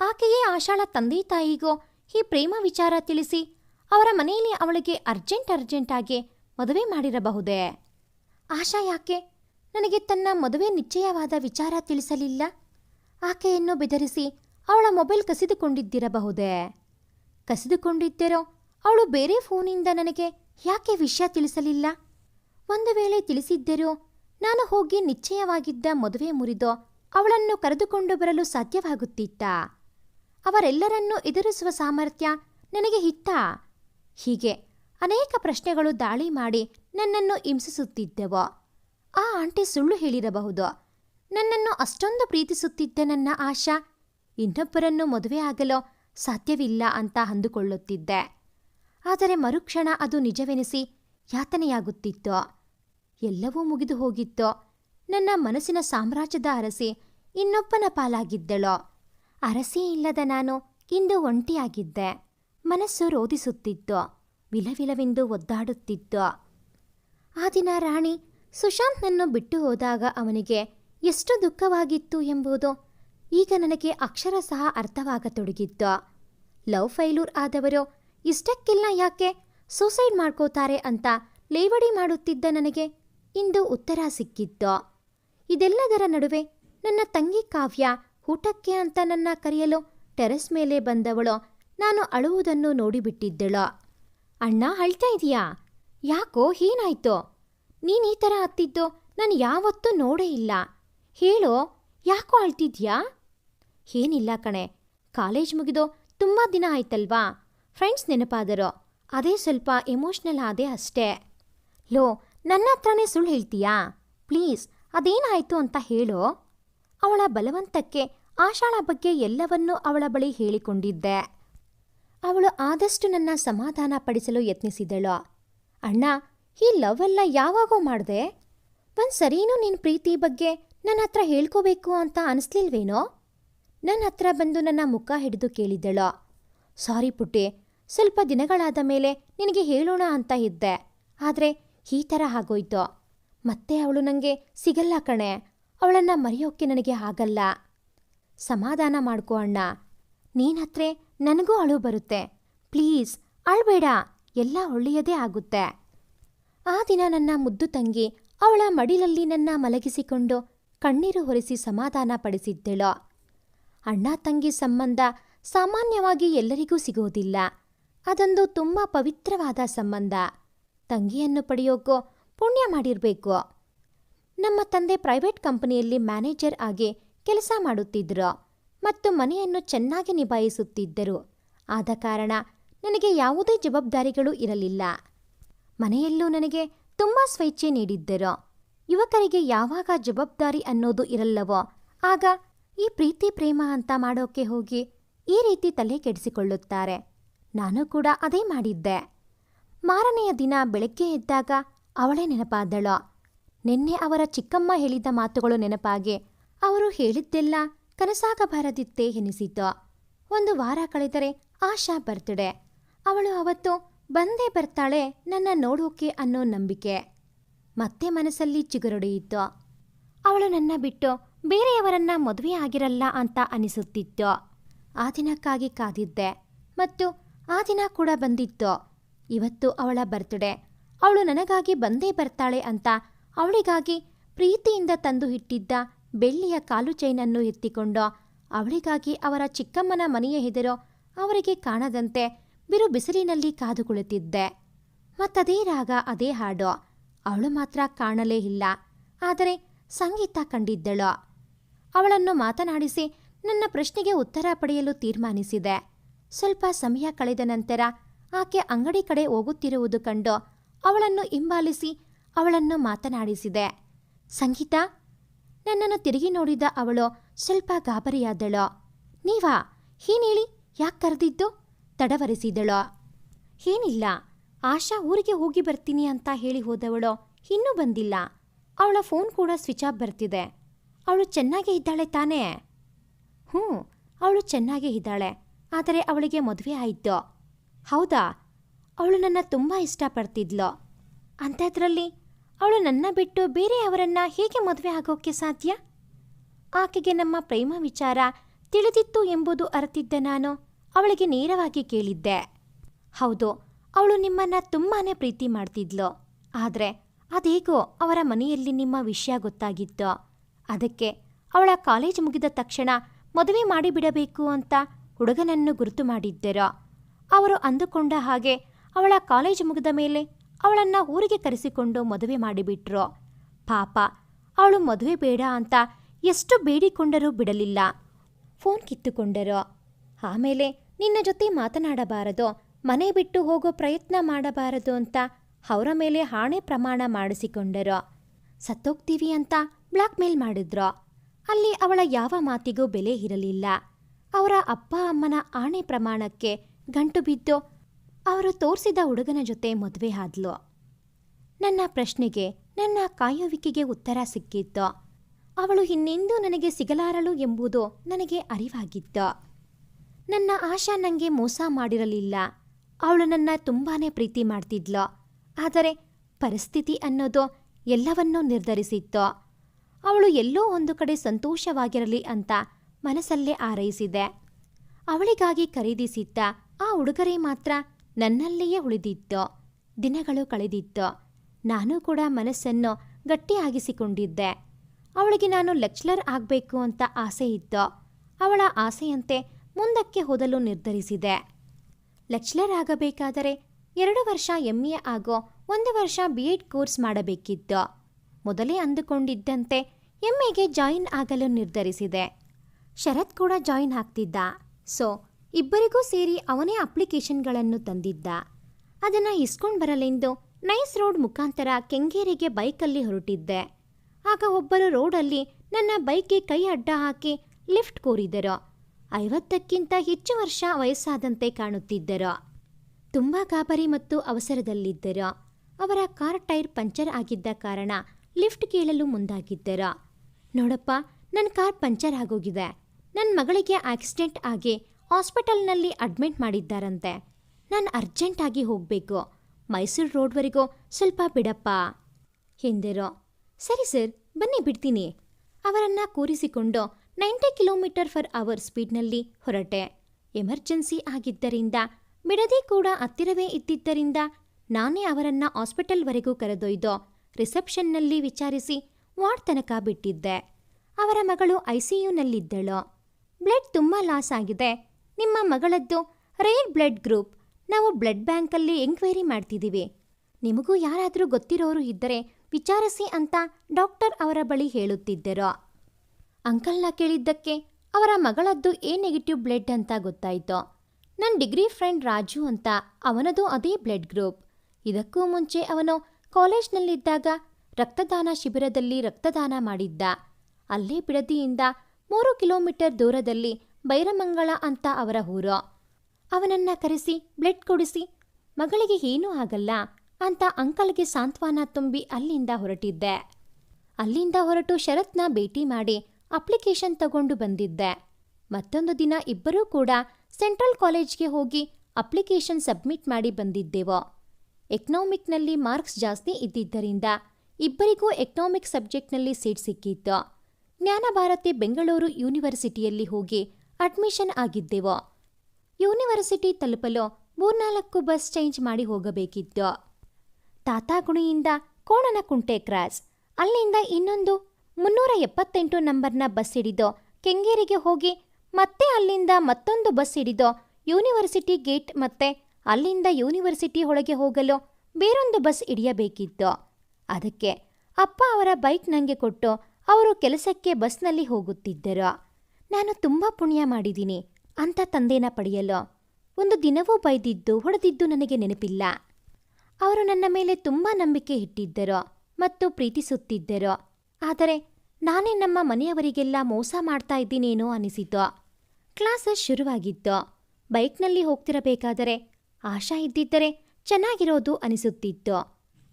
ಆಕೆಯೇ ಆಶಾಳ ತಂದೆ ತಾಯಿಗೂ ಈ ಪ್ರೇಮ ವಿಚಾರ ತಿಳಿಸಿ ಅವರ ಮನೆಯಲ್ಲಿ ಅವಳಿಗೆ ಅರ್ಜೆಂಟ್ ಅರ್ಜೆಂಟಾಗಿ ಮದುವೆ ಮಾಡಿರಬಹುದೇ? ಆಶಾ ಯಾಕೆ? ನನಗೆ ತನ್ನ ಮದುವೆ ನಿಶ್ಚಯವಾದ ವಿಚಾರ ತಿಳಿಸಲಿಲ್ಲ. ಆಕೆಯನ್ನು ಬೆದರಿಸಿ ಅವಳ ಮೊಬೈಲ್ ಕಸಿದುಕೊಂಡಿದ್ದಿರಬಹುದೇ? ಕಸಿದುಕೊಂಡಿದ್ದರೋ ಅವಳು ಬೇರೆ ಫೋನಿಂದ ನನಗೆ ಯಾಕೆ ವಿಷಯ ತಿಳಿಸಲಿಲ್ಲ? ಒಂದು ವೇಳೆ ತಿಳಿಸಿದ್ದರೂ ನಾನು ಹೋಗಿ ನಿಶ್ಚಯವಾಗಿದ್ದ ಮದುವೆ ಮುರಿದು ಅವಳನ್ನು ಕರೆದುಕೊಂಡು ಬರಲು ಸಾಧ್ಯವಾಗುತ್ತಿತ್ತ? ಅವರೆಲ್ಲರನ್ನೂ ಎದುರಿಸುವ ಸಾಮರ್ಥ್ಯ ನನಗೆ ಇತ್ತಾ? ಹೀಗೆ ಅನೇಕ ಪ್ರಶ್ನೆಗಳು ದಾಳಿ ಮಾಡಿ ನನ್ನನ್ನು ಹಿಂಸಿಸುತ್ತಿದ್ದೆವೋ. ಆ ಆಂಟಿ ಸುಳ್ಳು ಹೇಳಿರಬಹುದು. ನನ್ನನ್ನು ಅಷ್ಟೊಂದು ಪ್ರೀತಿಸುತ್ತಿದ್ದೆ ನನ್ನ ಆಶಾ ಇನ್ನೊಬ್ಬರನ್ನು ಮದುವೆ ಆಗಲು ಸಾಧ್ಯವಿಲ್ಲ ಅಂತ ಅಂದುಕೊಳ್ಳುತ್ತಿದ್ದೆ. ಆದರೆ ಮರುಕ್ಷಣ ಅದು ನಿಜವೆನಿಸಿ ಯಾತನೆಯಾಗುತ್ತಿತ್ತು. ಎಲ್ಲವೂ ಮುಗಿದು ಹೋಗಿತ್ತು. ನನ್ನ ಮನಸ್ಸಿನ ಸಾಮ್ರಾಜ್ಯದ ಅರಸಿ ಇನ್ನೊಬ್ಬನ ಪಾಲಾಗಿದ್ದಳು. ಅರಸಿ ಇಲ್ಲದ ನಾನು ಇಂದು ಒಂಟಿಯಾಗಿದ್ದೆ. ಮನಸ್ಸು ರೋಧಿಸುತ್ತಿತ್ತು ವಿಲವಿಲವೆಂದು ಒದ್ದಾಡುತ್ತಿತ್ತು. ಆ ದಿನ ರಾಣಿ ಸುಶಾಂತ್ನನ್ನು ಬಿಟ್ಟು ಹೋದಾಗ ಅವನಿಗೆ ಎಷ್ಟು ದುಃಖವಾಗಿತ್ತು ಎಂಬುದು ಈಗ ನನಗೆ ಅಕ್ಷರ ಸಹ ಅರ್ಥವಾಗತೊಡಗಿತ್ತು. ಲವ್ ಫೈಲೂರ್ ಆದವರು ಇಷ್ಟಕ್ಕೆಲ್ಲ ಯಾಕೆ ಸೂಸೈಡ್ ಮಾಡ್ಕೋತಾರೆ ಅಂತ ಲೇವಡಿ ಮಾಡುತ್ತಿದ್ದ ನನಗೆ ಇಂದು ಉತ್ತರ ಸಿಕ್ಕಿತ್ತು. ಇದೆಲ್ಲದರ ನಡುವೆ ನನ್ನ ತಂಗಿ ಕಾವ್ಯ ಊಟಕ್ಕೆ ಅಂತ ನನ್ನ ಕರೆಯಲು ಟೆರೆಸ್ ಮೇಲೆ ಬಂದವಳು ನಾನು ಅಳುವುದನ್ನು ನೋಡಿಬಿಟ್ಟಿದ್ದಳು. ಅಣ್ಣ, ಅಳ್ತಾ ಇದೀಯಾ? ಯಾಕೋ ಏನಾಯ್ತು ನೀನ್ ಈ ಥರ ಹತ್ತಿದ್ದು ನಾನು ಯಾವತ್ತೂ ನೋಡೇ ಇಲ್ಲ. ಹೇಳೋ, ಯಾಕೋ ಅಳ್ತಿದ್ಯಾ? ಏನಿಲ್ಲ ಕಣೆ. ಕಾಲೇಜ್ ಮುಗಿದು ತುಂಬ ದಿನ ಆಯ್ತಲ್ವಾ? ಫ್ರೆಂಡ್ಸ್ ನೆನಪಾದರು. ಅದೇ ಸ್ವಲ್ಪ ಎಮೋಷ್ನಲ್ ಆದೆ ಅಷ್ಟೇ. ಲೋ, ನನ್ನ ಹತ್ರನೇ ಸುಳ್ಳು ಹೇಳ್ತೀಯಾ? ಪ್ಲೀಸ್, ಅದೇನಾಯ್ತು ಅಂತ ಹೇಳೋ? ಅವಳ ಬಲವಂತಕ್ಕೆ ಆಶಾಳ ಬಗ್ಗೆ ಎಲ್ಲವನ್ನೂ ಅವಳ ಬಳಿ ಹೇಳಿಕೊಂಡಿದ್ದೆ. ಅವಳು ಆದಷ್ಟು ನನ್ನ ಸಮಾಧಾನ ಪಡಿಸಲು ಯತ್ನಿಸಿದಳು. ಅಣ್ಣ, ಈ ಲವ್ ಎಲ್ಲ ಯಾವಾಗೋ ಮಾಡಿದೆ? ಒಂದು ಸರಿನೂ ನಿನ್ನ ಪ್ರೀತಿ ಬಗ್ಗೆ ನನ್ನ ಹತ್ರ ಹೇಳ್ಕೋಬೇಕು ಅಂತ ಅನಿಸ್ಲಿಲ್ವೇನೋ? ನನ್ನ ಹತ್ರ ಬಂದು ನನ್ನ ಮುಖ ಹಿಡಿದು ಕೇಳಿದ್ದಳು. ಸಾರಿ ಪುಟ್ಟಿ, ಸ್ವಲ್ಪ ದಿನಗಳಾದ ಮೇಲೆ ನಿನಗೆ ಹೇಳೋಣ ಅಂತ ಇದ್ದೆ. ಆದರೆ ಈ ಥರ ಆಗೋಯ್ತು. ಮತ್ತೆ ಅವಳು ನನಗೆ ಸಿಗಲ್ಲ ಕಣೆ. ಅವಳನ್ನು ಮರೆಯೋಕ್ಕೆ ನನಗೆ ಆಗಲ್ಲ. ಸಮಾಧಾನ ಮಾಡ್ಕೋ ಅಣ್ಣ. ನೀನತ್ರೆ ನನಗೂ ಅಳು ಬರುತ್ತೆ. ಪ್ಲೀಸ್, ಅಳ್ಬೇಡ. ಎಲ್ಲ ಒಳ್ಳೆಯದೇ ಆಗುತ್ತೆ. ಆ ದಿನ ನನ್ನ ಮುದ್ದು ತಂಗಿ ಅವಳ ಮಡಿಲಲ್ಲಿ ನನ್ನ ಮಲಗಿಸಿಕೊಂಡು ಕಣ್ಣೀರು ಹೊರಿಸಿ ಸಮಾಧಾನ ಪಡಿಸಿದ್ದಳು. ಅಣ್ಣ ತಂಗಿ ಸಂಬಂಧ ಸಾಮಾನ್ಯವಾಗಿ ಎಲ್ಲರಿಗೂ ಸಿಗೋದಿಲ್ಲ. ಅದೊಂದು ತುಂಬ ಪವಿತ್ರವಾದ ಸಂಬಂಧ. ತಂಗಿಯನ್ನು ಪಡೆಯೋಕ್ಕೋ ಪುಣ್ಯ ಮಾಡಿರಬೇಕು. ನಮ್ಮ ತಂದೆ ಪ್ರೈವೇಟ್ ಕಂಪನಿಯಲ್ಲಿ ಮ್ಯಾನೇಜರ್ ಆಗಿ ಕೆಲಸ ಮಾಡುತ್ತಿದ್ದರು ಮತ್ತು ಮನೆಯನ್ನು ಚೆನ್ನಾಗಿ ನಿಭಾಯಿಸುತ್ತಿದ್ದರು. ಆದ ಕಾರಣ ನನಗೆ ಯಾವುದೇ ಜವಾಬ್ದಾರಿಗಳು ಇರಲಿಲ್ಲ. ಮನೆಯಲ್ಲೂ ನನಗೆ ತುಂಬ ಸ್ವೇಚ್ಛೆ ನೀಡಿದ್ದರು. ಯುವಕರಿಗೆ ಯಾವಾಗ ಜವಾಬ್ದಾರಿ ಅನ್ನೋದು ಇರಲ್ಲವೋ, ಆಗ ಈ ಪ್ರೀತಿ ಪ್ರೇಮ ಅಂತ ಮಾಡೋಕೆ ಹೋಗಿ ಈ ರೀತಿ ತಲೆ ಕೆಡಿಸಿಕೊಳ್ಳುತ್ತಾರೆ. ನಾನು ಕೂಡ ಅದೇ ಮಾಡಿದ್ದೆ. ಮಾರನೆಯ ದಿನ ಬೆಳಗ್ಗೆ ಎದ್ದಾಗ ಅವಳೇ ನೆನಪಾದಳು. ನಿನ್ನೆ ಅವರ ಚಿಕ್ಕಮ್ಮ ಹೇಳಿದ ಮಾತುಗಳು ನೆನಪಾಗಿ ಅವರು ಹೇಳಿದ್ದೆಲ್ಲ ಕನಸಾಗಬಾರದಿತ್ತೇ ಎನಿಸಿತು ಒಂದು ವಾರ ಕಳೆದರೆ ಆಶಾ ಬರ್ತ್ಡೇ ಅವಳು ಅವತ್ತು ಬಂದೇ ಬರ್ತಾಳೆ ನನ್ನ ನೋಡೋಕೆ ಅನ್ನೋ ನಂಬಿಕೆ. ಮತ್ತೆ ಮನಸ್ಸಲ್ಲಿ ಚಿಗುರೊಡೆಯಿತು ಅವಳು ನನ್ನ ಬಿಟ್ಟು ಬೇರೆಯವರನ್ನ ಮದುವೆ ಆಗಿರಲ್ಲ ಅಂತ ಅನಿಸುತ್ತಿತ್ತು. ಆ ದಿನಕ್ಕಾಗಿ ಕಾದಿದ್ದೆ ಮತ್ತು ಆ ದಿನ ಕೂಡ ಬಂದಿತ್ತು. ಇವತ್ತು ಅವಳ ಬರ್ತ್ಡೇ. ಅವಳು ನನಗಾಗಿ ಬಂದೇ ಬರ್ತಾಳೆ ಅಂತ ಅವಳಿಗಾಗಿ ಪ್ರೀತಿಯಿಂದ ತಂದು ಇಟ್ಟಿದ್ದ ಬೆಳ್ಳಿಯ ಕಾಲು ಚೈನನ್ನು ಎತ್ತಿಕೊಂಡು ಅವಳಿಗಾಗಿ ಅವರ ಚಿಕ್ಕಮ್ಮನ ಮನೆಯ ಎದುರು ಅವರಿಗೆ ಕಾಣದಂತೆ ಬಿರು ಬಿಸಿಲಿನಲ್ಲಿ ಕಾದು ಕುಳಿತಿದ್ದೆ. ಮತ್ತದೇ ರಾಗ, ಅದೇ ಹಾಡು. ಅವಳು ಮಾತ್ರ ಕಾಣಲೇ ಇಲ್ಲ. ಆದರೆ ಸಂಗೀತ ಕಂಡಿದ್ದಳು. ಅವಳನ್ನು ಮಾತನಾಡಿಸಿ ನನ್ನ ಪ್ರಶ್ನೆಗೆ ಉತ್ತರ ಪಡೆಯಲು ತೀರ್ಮಾನಿಸಿದೆ. ಸ್ವಲ್ಪ ಸಮಯ ಕಳೆದ ನಂತರ ಆಕೆ ಅಂಗಡಿ ಕಡೆ ಹೋಗುತ್ತಿರುವುದು ಕಂಡು ಅವಳನ್ನು ಹಿಂಬಾಲಿಸಿ ಅವಳನ್ನು ಮಾತನಾಡಿಸಿದೆ. ಸಂಗೀತ ನನ್ನನ್ನು ತಿರುಗಿ ನೋಡಿದ ಅವಳು ಸ್ವಲ್ಪ ಗಾಬರಿಯಾದಳು. ನೀವಾ? ಹೀನೇಳಿ? ಯಾಕೆ ಕರೆದಿದ್ದು? ತಡವರಿಸಿದಳು. ಏನಿಲ್ಲ. ಆಶಾ ಊರಿಗೆ ಹೋಗಿ ಬರ್ತೀನಿ ಅಂತ ಹೇಳಿ ಹೋದವಳು ಇನ್ನೂ ಬಂದಿಲ್ಲ. ಅವಳ ಫೋನ್ ಕೂಡ ಸ್ವಿಚ್ ಆಫ್ ಬರ್ತಿದೆ. ಅವಳು ಚೆನ್ನಾಗೇ ಇದ್ದಾಳೆ ತಾನೇ? ಹ್ಞೂ, ಅವಳು ಚೆನ್ನಾಗೇ ಇದ್ದಾಳೆ. ಆದರೆ ಅವಳಿಗೆ ಮದುವೆ ಆಯಿತು. ಹೌದಾ? ಅವಳು ನನ್ನ ತುಂಬ ಇಷ್ಟಪಡ್ತಿದ್ಲು. ಅಂಥದ್ರಲ್ಲಿ ಅವಳು ನನ್ನ ಬಿಟ್ಟು ಬೇರೆಯವರನ್ನ ಹೇಗೆ ಮದುವೆ ಆಗೋಕ್ಕೆ ಸಾಧ್ಯ? ಆಕೆಗೆ ನಮ್ಮ ಪ್ರೇಮ ವಿಚಾರ ತಿಳಿದಿತ್ತು ಎಂಬುದು ಅರಿತಿದ್ದ ನಾನು. ಅವಳಿಗೆ ನೇರವಾಗಿ ಕೇಳಿದ್ದೆ. ಹೌದು, ಅವಳು ನಿಮ್ಮನ್ನ ತುಂಬಾನೇ ಪ್ರೀತಿ ಮಾಡ್ತಿದ್ಲು. ಆದರೆ ಅದೇಗೋ ಅವರ ಮನೆಯಲ್ಲಿ ನಿಮ್ಮ ವಿಷಯ ಗೊತ್ತಾಗಿತ್ತು. ಅದಕ್ಕೆ ಅವಳ ಕಾಲೇಜ್ ಮುಗಿದ ತಕ್ಷಣ ಮದುವೆ ಮಾಡಿಬಿಡಬೇಕು ಅಂತ ಹುಡುಗನನ್ನು ಗುರುತು ಮಾಡಿದ್ದರು. ಅವರು ಅಂದುಕೊಂಡ ಹಾಗೆ ಅವಳ ಕಾಲೇಜ್ ಮುಗಿದ ಮೇಲೆ ಅವಳನ್ನ ಊರಿಗೆ ಕರೆಸಿಕೊಂಡು ಮದುವೆ ಮಾಡಿಬಿಟ್ರು. ಪಾಪ, ಅವಳು ಮದುವೆ ಬೇಡ ಅಂತ ಎಷ್ಟು ಬೇಡಿಕೊಂಡರೂ ಬಿಡಲಿಲ್ಲ. ಫೋನ್ ಕಿತ್ತುಕೊಂಡರು. ಆಮೇಲೆ ನಿನ್ನ ಜೊತೆ ಮಾತನಾಡಬಾರದು, ಮನೆ ಬಿಟ್ಟು ಹೋಗೋ ಪ್ರಯತ್ನ ಮಾಡಬಾರದು ಅಂತ ಅವರ ಮೇಲೆ ಹಾಣೆ ಪ್ರಮಾಣ ಮಾಡಿಸಿಕೊಂಡರು. ಸತ್ತೋಗ್ತೀವಿ ಅಂತ ಬ್ಲಾಕ್ ಮೇಲ್ ಮಾಡಿದ್ರು. ಅಲ್ಲಿ ಅವಳ ಯಾವ ಮಾತಿಗೂ ಬೆಲೆ ಇರಲಿಲ್ಲ. ಅವರ ಅಪ್ಪ ಅಮ್ಮನ ಆಣೆ ಪ್ರಮಾಣಕ್ಕೆ ಗಂಟು ಬಿದ್ದು ಅವರು ತೋರಿಸಿದ ಹುಡುಗನ ಜೊತೆ ಮದುವೆ ಆದ್ಲು. ನನ್ನ ಪ್ರಶ್ನೆಗೆ ನನ್ನ ಕಾಯುವಿಕೆಗೆ ಉತ್ತರ ಸಿಕ್ಕಿತ್ತು. ಅವಳು ಇನ್ನೆಂದೂ ನನಗೆ ಸಿಗಲಾರಳು ಎಂಬುದು ನನಗೆ ಅರಿವಾಗಿತ್ತು. ನನ್ನ ಆಶಾ ನನಗೆ ಮೋಸ ಮಾಡಿರಲಿಲ್ಲ. ಅವಳು ನನ್ನ ತುಂಬಾನೇ ಪ್ರೀತಿ ಮಾಡ್ತಿದ್ಲು. ಆದರೆ ಪರಿಸ್ಥಿತಿ ಅನ್ನೋದು ಎಲ್ಲವನ್ನೂ ನಿರ್ಧರಿಸಿತ್ತು. ಅವಳು ಎಲ್ಲೋ ಒಂದು ಕಡೆ ಸಂತೋಷವಾಗಿರಲಿ ಅಂತ ಮನಸ್ಸಲ್ಲೇ ಆರೈಸಿದೆ ಅವಳಿಗಾಗಿ ಖರೀದಿಸಿದ್ದ ಆ ಉಡುಗೊರೆ ಮಾತ್ರ ನನ್ನಲ್ಲಿಯೇ ಉಳಿದಿತ್ತು, ದಿನಗಳು ಕಳೆದಿತ್ತು. ನಾನು ಕೂಡ ಮನಸ್ಸನ್ನು ಗಟ್ಟಿಯಾಗಿಸಿಕೊಂಡಿದ್ದೆ. ಅವಳಿಗೆ ನಾನು ಲೆಕ್ಚರರ್ ಆಗಬೇಕು ಅಂತ ಆಸೆ ಇತ್ತು. ಅವಳ ಆಸೆಯಂತೆ ಮುಂದಕ್ಕೆ ಹೋದಲು ನಿರ್ಧರಿಸಿದೆ. ಲೆಕ್ಚರರ್ ಆಗಬೇಕಾದರೆ ಎರಡು ವರ್ಷ ಎಂ ಎ ಆಗೋ ಒಂದು ವರ್ಷ ಬಿ ಎಡ್ ಕೋರ್ಸ್ ಮಾಡಬೇಕಿತ್ತು. ಮೊದಲೇ ಅಂದುಕೊಂಡಿದ್ದಂತೆ ಎಂ ಎಗೆ ಜಾಯಿನ್ ಆಗಲು ನಿರ್ಧರಿಸಿದೆ. ಶರತ್ ಕೂಡ ಜಾಯಿನ್ ಆಗ್ತಿದ್ದ. ಸೊ ಇಬ್ಬರಿಗೂ ಸೇರಿ ಅವನೇ ಅಪ್ಲಿಕೇಶನ್ಗಳನ್ನು ತಂದಿದ್ದ. ಅದನ್ನು ಇಸ್ಕೊಂಡು ಬರಲೆಂದು ನೈಸ್ ರೋಡ್ ಮುಖಾಂತರ ಕೆಂಗೇರಿಗೆ ಬೈಕಲ್ಲಿ ಹೊರಟಿದ್ದೆ. ಆಗ ಒಬ್ಬರು ರೋಡಲ್ಲಿ ನನ್ನ ಬೈಕ್ಗೆ ಕೈ ಅಡ್ಡ ಹಾಕಿ ಲಿಫ್ಟ್ ಕೋರಿದರು. ಐವತ್ತಕ್ಕಿಂತ ಹೆಚ್ಚು ವರ್ಷ ವಯಸ್ಸಾದಂತೆ ಕಾಣುತ್ತಿದ್ದರು. ತುಂಬ ಗಾಬರಿ ಮತ್ತು ಅವಸರದಲ್ಲಿದ್ದರು. ಅವರ ಕಾರ್ ಟೈರ್ ಪಂಚರ್ ಆಗಿದ್ದ ಕಾರಣ ಲಿಫ್ಟ್ ಕೇಳಲು ಮುಂದಾಗಿದ್ದರು. ನೋಡಪ್ಪ ನನ್ನ ಕಾರ್ ಪಂಚರ್ ಆಗೋಗಿದೆ. ನನ್ನ ಮಗಳಿಗೆ ಆಕ್ಸಿಡೆಂಟ್ ಆಗಿ ಹಾಸ್ಪಿಟಲ್ನಲ್ಲಿ ಅಡ್ಮಿಟ್ ಮಾಡಿದ್ದಾರಂತೆ. ನಾನು ಅರ್ಜೆಂಟಾಗಿ ಹೋಗಬೇಕು. ಮೈಸೂರು ರೋಡ್ವರೆಗೂ ಸ್ವಲ್ಪ ಬಿಡಪ್ಪ. ಎಂದರು ಸರಿ ಸರ್, ಬನ್ನಿ ಬಿಡ್ತೀನಿ. ಅವರನ್ನು ಕೂರಿಸಿಕೊಂಡು ನೈಂಟಿ ಕಿಲೋಮೀಟರ್ ಫರ್ ಅವರ್ ಸ್ಪೀಡ್ನಲ್ಲಿ ಹೊರಟೆ. ಎಮರ್ಜೆನ್ಸಿ ಆಗಿದ್ದರಿಂದ, ಬಿಡದೆ ಕೂಡ ಹತ್ತಿರವೇ ಇದ್ದಿದ್ದರಿಂದ ನಾನೇ ಅವರನ್ನ ಹಾಸ್ಪಿಟಲ್ವರೆಗೂ ಕರೆದೊಯ್ದು ರಿಸೆಪ್ಷನ್ನಲ್ಲಿ ವಿಚಾರಿಸಿ ವಾರ್ಡ್ ತನಕ ಬಿಟ್ಟಿದ್ದೆ. ಅವರ ಮಗಳು ಐಸಿಯುನಲ್ಲಿದ್ದಳು. ಬ್ಲಡ್ ತುಂಬ ಲಾಸ್ ಆಗಿದೆ. ನಿಮ್ಮ ಮಗಳದ್ದು ರೇರ್ ಬ್ಲಡ್ ಗ್ರೂಪ್. ನಾವು ಬ್ಲಡ್ ಬ್ಯಾಂಕಲ್ಲಿ ಎಂಕ್ವೈರಿ ಮಾಡ್ತಿದ್ದೀವಿ. ನಿಮಗೂ ಯಾರಾದರೂ ಗೊತ್ತಿರೋರು ಇದ್ದರೆ ವಿಚಾರಿಸಿ ಅಂತ ಡಾಕ್ಟರ್ ಅವರ ಬಳಿ ಹೇಳುತ್ತಿದ್ದರು. ಅಂಕಲ್ನ ಕೇಳಿದ್ದಕ್ಕೆ ಅವರ ಮಗಳದ್ದು ಎ ನೆಗೆಟಿವ್ ಬ್ಲಡ್ ಅಂತ ಗೊತ್ತಾಯಿತು. ನನ್ನ ಡಿಗ್ರಿ ಫ್ರೆಂಡ್ ರಾಜು ಅಂತ ಅವನದು ಅದೇ ಬ್ಲಡ್ ಗ್ರೂಪ್. ಇದಕ್ಕೂ ಮುಂಚೆ ಅವನು ಕಾಲೇಜ್ನಲ್ಲಿದ್ದಾಗ ರಕ್ತದಾನ ಶಿಬಿರದಲ್ಲಿ ರಕ್ತದಾನ ಮಾಡಿದ್ದ. ಅಲ್ಲೇ ಬಿಡದಿಯಿಂದ ಮೂರು ಕಿಲೋಮೀಟರ್ ದೂರದಲ್ಲಿ ಬೈರಮಂಗಳ ಅಂತ ಅವರ ಊರು. ಅವನನ್ನ ಕರೆಸಿ, ಬ್ಲಡ್ ಕೊಡಿಸಿ, ಮಗಳಿಗೆ ಏನೂ ಆಗಲ್ಲ ಅಂತ ಅಂಕಲ್ಗೆ ಸಾಂತ್ವನ ತುಂಬಿ ಅಲ್ಲಿಂದ ಹೊರಟಿದ್ದೆ. ಅಲ್ಲಿಂದ ಹೊರಟು ಶರತ್ನ ಭೇಟಿ ಮಾಡಿ ಅಪ್ಲಿಕೇಶನ್ ತಗೊಂಡು ಬಂದಿದ್ದೆ. ಮತ್ತೊಂದು ದಿನ ಇಬ್ಬರೂ ಕೂಡ ಸೆಂಟ್ರಲ್ ಕಾಲೇಜ್ಗೆ ಹೋಗಿ ಅಪ್ಲಿಕೇಶನ್ ಸಬ್ಮಿಟ್ ಮಾಡಿ ಬಂದಿದ್ದೆವು. ಎಕನಾಮಿಕ್ನಲ್ಲಿ ಮಾರ್ಕ್ಸ್ ಜಾಸ್ತಿ ಇದ್ದಿದ್ದರಿಂದ ಇಬ್ಬರಿಗೂ ಎಕನಾಮಿಕ್ ಸಬ್ಜೆಕ್ಟ್ನಲ್ಲಿ ಸೀಟ್ ಸಿಕ್ಕಿತ್ತು. ಜ್ಞಾನಭಾರತಿ ಬೆಂಗಳೂರು ಯೂನಿವರ್ಸಿಟಿಯಲ್ಲಿ ಹೋಗಿ ಅಡ್ಮಿಷನ್ ಆಗಿದ್ದೆವು. ಯೂನಿವರ್ಸಿಟಿ ತಲುಪಲು ಮೂರ್ನಾಲ್ಕು ಬಸ್ ಚೇಂಜ್ ಮಾಡಿ ಹೋಗಬೇಕಿತ್ತು. ತಾತಾಗುಣಿಯಿಂದ ಕೋಣನಕುಂಟೆ ಕ್ರಾಸ್. ಅಲ್ಲಿಂದ ಇನ್ನೊಂದು ಮುನ್ನೂರ ಎಪ್ಪತ್ತೆಂಟು ನಂಬರ್ನ ಬಸ್ ಹಿಡಿದು ಕೆಂಗೇರಿಗೆ ಹೋಗಿ ಮತ್ತೆ ಅಲ್ಲಿಂದ ಮತ್ತೊಂದು ಬಸ್ ಹಿಡಿದು ಯೂನಿವರ್ಸಿಟಿ ಗೇಟ್ ಮತ್ತೆ ಅಲ್ಲಿಂದ ಯೂನಿವರ್ಸಿಟಿ ಒಳಗೆ ಹೋಗಲು ಬೇರೊಂದು ಬಸ್ ಹಿಡಿಯಬೇಕಿತ್ತು. ಅದಕ್ಕೆ ಅಪ್ಪ ಅವರ ಬೈಕ್ ನನಗೆ ಕೊಟ್ಟು ಅವರು ಕೆಲಸಕ್ಕೆ ಬಸ್ನಲ್ಲಿ ಹೋಗುತ್ತಿದ್ದರು. ನಾನು ತುಂಬ ಪುಣ್ಯ ಮಾಡಿದ್ದೀನಿ ಅಂತ ತಂದೆನ ಪಡೆಯಲು. ಒಂದು ದಿನವೂ ಬೈದಿದ್ದು ಹೊಡೆದಿದ್ದು ನನಗೆ ನೆನಪಿಲ್ಲ. ಅವರು ನನ್ನ ಮೇಲೆ ತುಂಬ ನಂಬಿಕೆ ಇಟ್ಟಿದ್ದರು ಮತ್ತು ಪ್ರೀತಿಸುತ್ತಿದ್ದರು. ಆದರೆ ನಾನೇ ನಮ್ಮ ಮನೆಯವರಿಗೆಲ್ಲ ಮೋಸ ಮಾಡ್ತಾ ಇದ್ದೀನೇನೋ ಅನಿಸಿತು. ಕ್ಲಾಸಸ್ ಶುರುವಾಗಿತ್ತು. ಬೈಕ್ನಲ್ಲಿ ಹೋಗ್ತಿರಬೇಕಾದರೆ ಆಶಾ ಇದ್ದಿದ್ದರೆ ಚೆನ್ನಾಗಿರೋದು ಅನಿಸುತ್ತಿತ್ತು.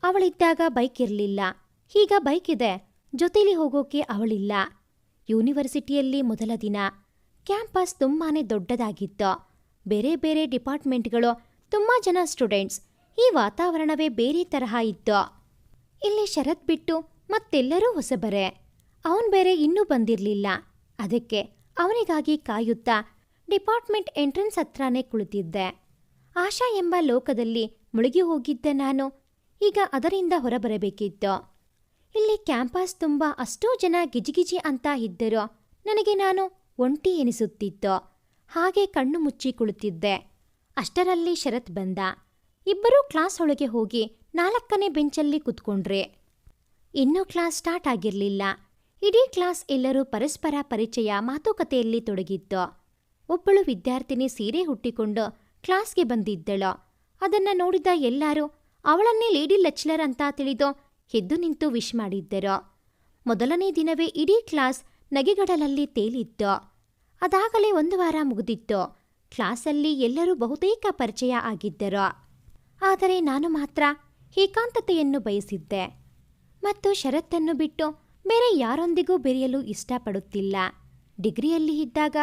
ಅವಳಿದ್ದಾಗ ಬೈಕ್ ಇರಲಿಲ್ಲ. ಈಗ ಬೈಕ್ ಇದೆ. ಜೊತೆಲಿ ಹೋಗೋಕೆ ಅವಳಿಲ್ಲ. ಯೂನಿವರ್ಸಿಟಿಯಲ್ಲಿ ಮೊದಲ ದಿನ. ಕ್ಯಾಂಪಸ್ ತುಂಬಾನೇ ದೊಡ್ಡದಾಗಿತ್ತು. ಬೇರೆ ಬೇರೆ ಡಿಪಾರ್ಟ್ಮೆಂಟ್ಗಳು ತುಂಬ ಜನ ಸ್ಟೂಡೆಂಟ್ಸ್. ಈ ವಾತಾವರಣವೇ ಬೇರೆ ತರಹ ಇತ್ತು. ಇಲ್ಲಿ ಶರತ್ ಬಿಟ್ಟು ಮತ್ತೆಲ್ಲರೂ ಹೊಸಬರೆ. ಅವನ್ ಬೇರೆ ಇನ್ನೂ ಬಂದಿರಲಿಲ್ಲ. ಅದಕ್ಕೆ ಅವನಿಗಾಗಿ ಕಾಯುತ್ತಾ ಡಿಪಾರ್ಟ್ಮೆಂಟ್ ಎಂಟ್ರೆನ್ಸ್ ಹತ್ರನೇ ಕುಳಿತಿದ್ದೆ. ಆಶಾ ಎಂಬ ಲೋಕದಲ್ಲಿ ಮುಳುಗಿ ಹೋಗಿದ್ದೆ ನಾನು. ಈಗ ಅದರಿಂದ ಹೊರಬರಬೇಕಿತ್ತು. ಇಲ್ಲಿ ಕ್ಯಾಂಪಸ್ ತುಂಬ ಅಷ್ಟೋ ಜನ ಗಿಜಿಗಿಜಿ ಅಂತ ಇದ್ದರು. ನನಗೆ ನಾನು ಒಂಟಿ ಎನಿಸುತ್ತಿತ್ತು. ಹಾಗೆ ಕಣ್ಣು ಮುಚ್ಚಿ ಕುಳಿತಿದ್ದೆ. ಅಷ್ಟರಲ್ಲಿ ಶರತ್ ಬಂದ. ಇಬ್ಬರೂ ಕ್ಲಾಸ್ ಒಳಗೆ ಹೋಗಿ ನಾಲ್ಕನೇ ಬೆಂಚಲ್ಲಿ ಕುತ್ಕೊಂಡ್ರಿ. ಇನ್ನೂ ಕ್ಲಾಸ್ ಸ್ಟಾರ್ಟ್ ಆಗಿರಲಿಲ್ಲ. ಇಡೀ ಕ್ಲಾಸ್ ಎಲ್ಲರೂ ಪರಸ್ಪರ ಪರಿಚಯ ಮಾತುಕತೆಯಲ್ಲಿ ತೊಡಗಿತ್ತು. ಒಬ್ಬಳು ವಿದ್ಯಾರ್ಥಿನಿ ಸೀರೆ ಹುಟ್ಟಿಕೊಂಡು ಕ್ಲಾಸ್ಗೆ ಬಂದಿದ್ದಳು. ಅದನ್ನ ನೋಡಿದ ಎಲ್ಲರೂ, ಅವಳನ್ನೇ ಲೇಡಿ ಲೆಕ್ಚರರ್ ಅಂತ ತಿಳಿದು ಎದ್ದು ನಿಂತು ವಿಶ್ ಮಾಡಿದ್ದರು. ಮೊದಲನೇ ದಿನವೇ ಇಡೀ ಕ್ಲಾಸ್ ನಗೆಗಡಲಲ್ಲಿ ತೇಲಿತ್ತು. ಅದಾಗಲೇ ಒಂದು ವಾರ ಮುಗಿದಿತ್ತು. ಕ್ಲಾಸಲ್ಲಿ ಎಲ್ಲರೂ ಬಹುತೇಕ ಪರಿಚಯ ಆಗಿದ್ದರು. ಆದರೆ ನಾನು ಮಾತ್ರ ಏಕಾಂತತೆಯನ್ನು ಬಯಸಿದ್ದೆ. ಮತ್ತು ಶರತ್ತನ್ನು ಬಿಟ್ಟು ಬೇರೆ ಯಾರೊಂದಿಗೂ ಬೆರೆಯಲು ಇಷ್ಟಪಡುತ್ತಿಲ್ಲ. ಡಿಗ್ರಿಯಲ್ಲಿ ಇದ್ದಾಗ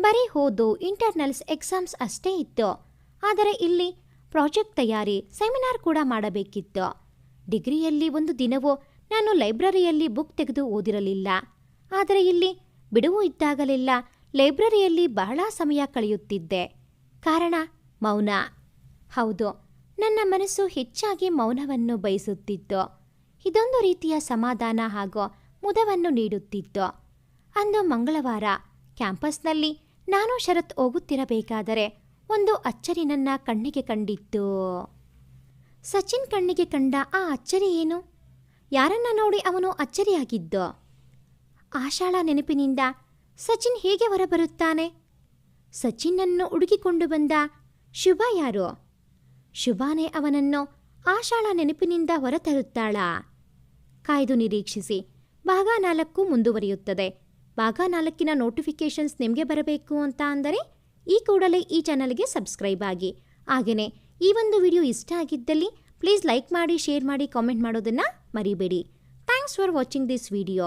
ಬರೀ ಓದು, ಇಂಟರ್ನಲ್ಸ್, ಎಕ್ಸಾಮ್ಸ್ ಅಷ್ಟೇ ಇತ್ತು. ಆದರೆ ಇಲ್ಲಿ ಪ್ರಾಜೆಕ್ಟ್ ತಯಾರಿ, ಸೆಮಿನಾರ್ ಕೂಡ ಮಾಡಬೇಕಿತ್ತು. ಡಿಗ್ರಿಯಲ್ಲಿ ಒಂದು ದಿನವೂ ನಾನು ಲೈಬ್ರರಿಯಲ್ಲಿ ಬುಕ್ ತೆಗೆದು ಓದಿರಲಿಲ್ಲ. ಆದರೆ ಇಲ್ಲಿ ಬಿಡುವು ಇದ್ದಾಗಲೆಲ್ಲ ಲೈಬ್ರರಿಯಲ್ಲಿ ಬಹಳ ಸಮಯ ಕಳೆಯುತ್ತಿದ್ದೆ. ಕಾರಣ ಮೌನ. ಹೌದು, ನನ್ನ ಮನಸ್ಸು ಹೆಚ್ಚಾಗಿ ಮೌನವನ್ನು ಬಯಸುತ್ತಿತ್ತು. ಇದೊಂದು ರೀತಿಯ ಸಮಾಧಾನ ಹಾಗೂ ಮುದವನ್ನು ನೀಡುತ್ತಿತ್ತು. ಅಂದು ಮಂಗಳವಾರ ಕ್ಯಾಂಪಸ್ನಲ್ಲಿ ನಾನು ಶರತ್ ಹೋಗುತ್ತಿರಬೇಕಾದರೆ ಒಂದು ಅಚ್ಚರಿ ನನ್ನ ಕಣ್ಣಿಗೆ ಕಂಡಿತ್ತು. ಸಚಿನ್ ಕಣ್ಣಿಗೆ ಕಂಡ ಆ ಅಚ್ಚರಿ ಏನು? ಯಾರನ್ನ ನೋಡಿ ಅವನು ಅಚ್ಚರಿಯಾಗಿದ್ದೋ? ಆಶಾಳ ನೆನಪಿನಿಂದ ಸಚಿನ್ ಹೇಗೆ ಹೊರಬರುತ್ತಾನೆ? ಸಚಿನ್ನನ್ನು ಹುಡುಕಿಕೊಂಡು ಬಂದ ಶುಭ ಯಾರು? ಶುಭಾನೇ ಅವನನ್ನು ಆಶಾಳ ನೆನಪಿನಿಂದ ಹೊರತರುತ್ತಾಳ. ಕಾಯ್ದು ನಿರೀಕ್ಷಿಸಿ ಭಾಗ ನಾಲ್ಕು ಮುಂದುವರಿಯುತ್ತದೆ. ಭಾಗ ನಾಲ್ಕಿನ ನೋಟಿಫಿಕೇಷನ್ಸ್ ನಿಮಗೆ ಬರಬೇಕು ಅಂತ ಅಂದರೆ ಈ ಕೂಡಲೇ ಈ ಚಾನಲ್ಗೆ ಸಬ್ಸ್ಕ್ರೈಬ್ ಆಗಿ. ಹಾಗೆಯೇ ಈ ಒಂದು ವಿಡಿಯೋ ಇಷ್ಟ ಆಗಿದ್ದಲ್ಲಿ ಪ್ಲೀಸ್ ಲೈಕ್ ಮಾಡಿ ಶೇರ್ ಮಾಡಿ ಕಾಮೆಂಟ್ ಮಾಡೋದನ್ನು ಮರಿಬೇಡಿ. Thanks for watching this video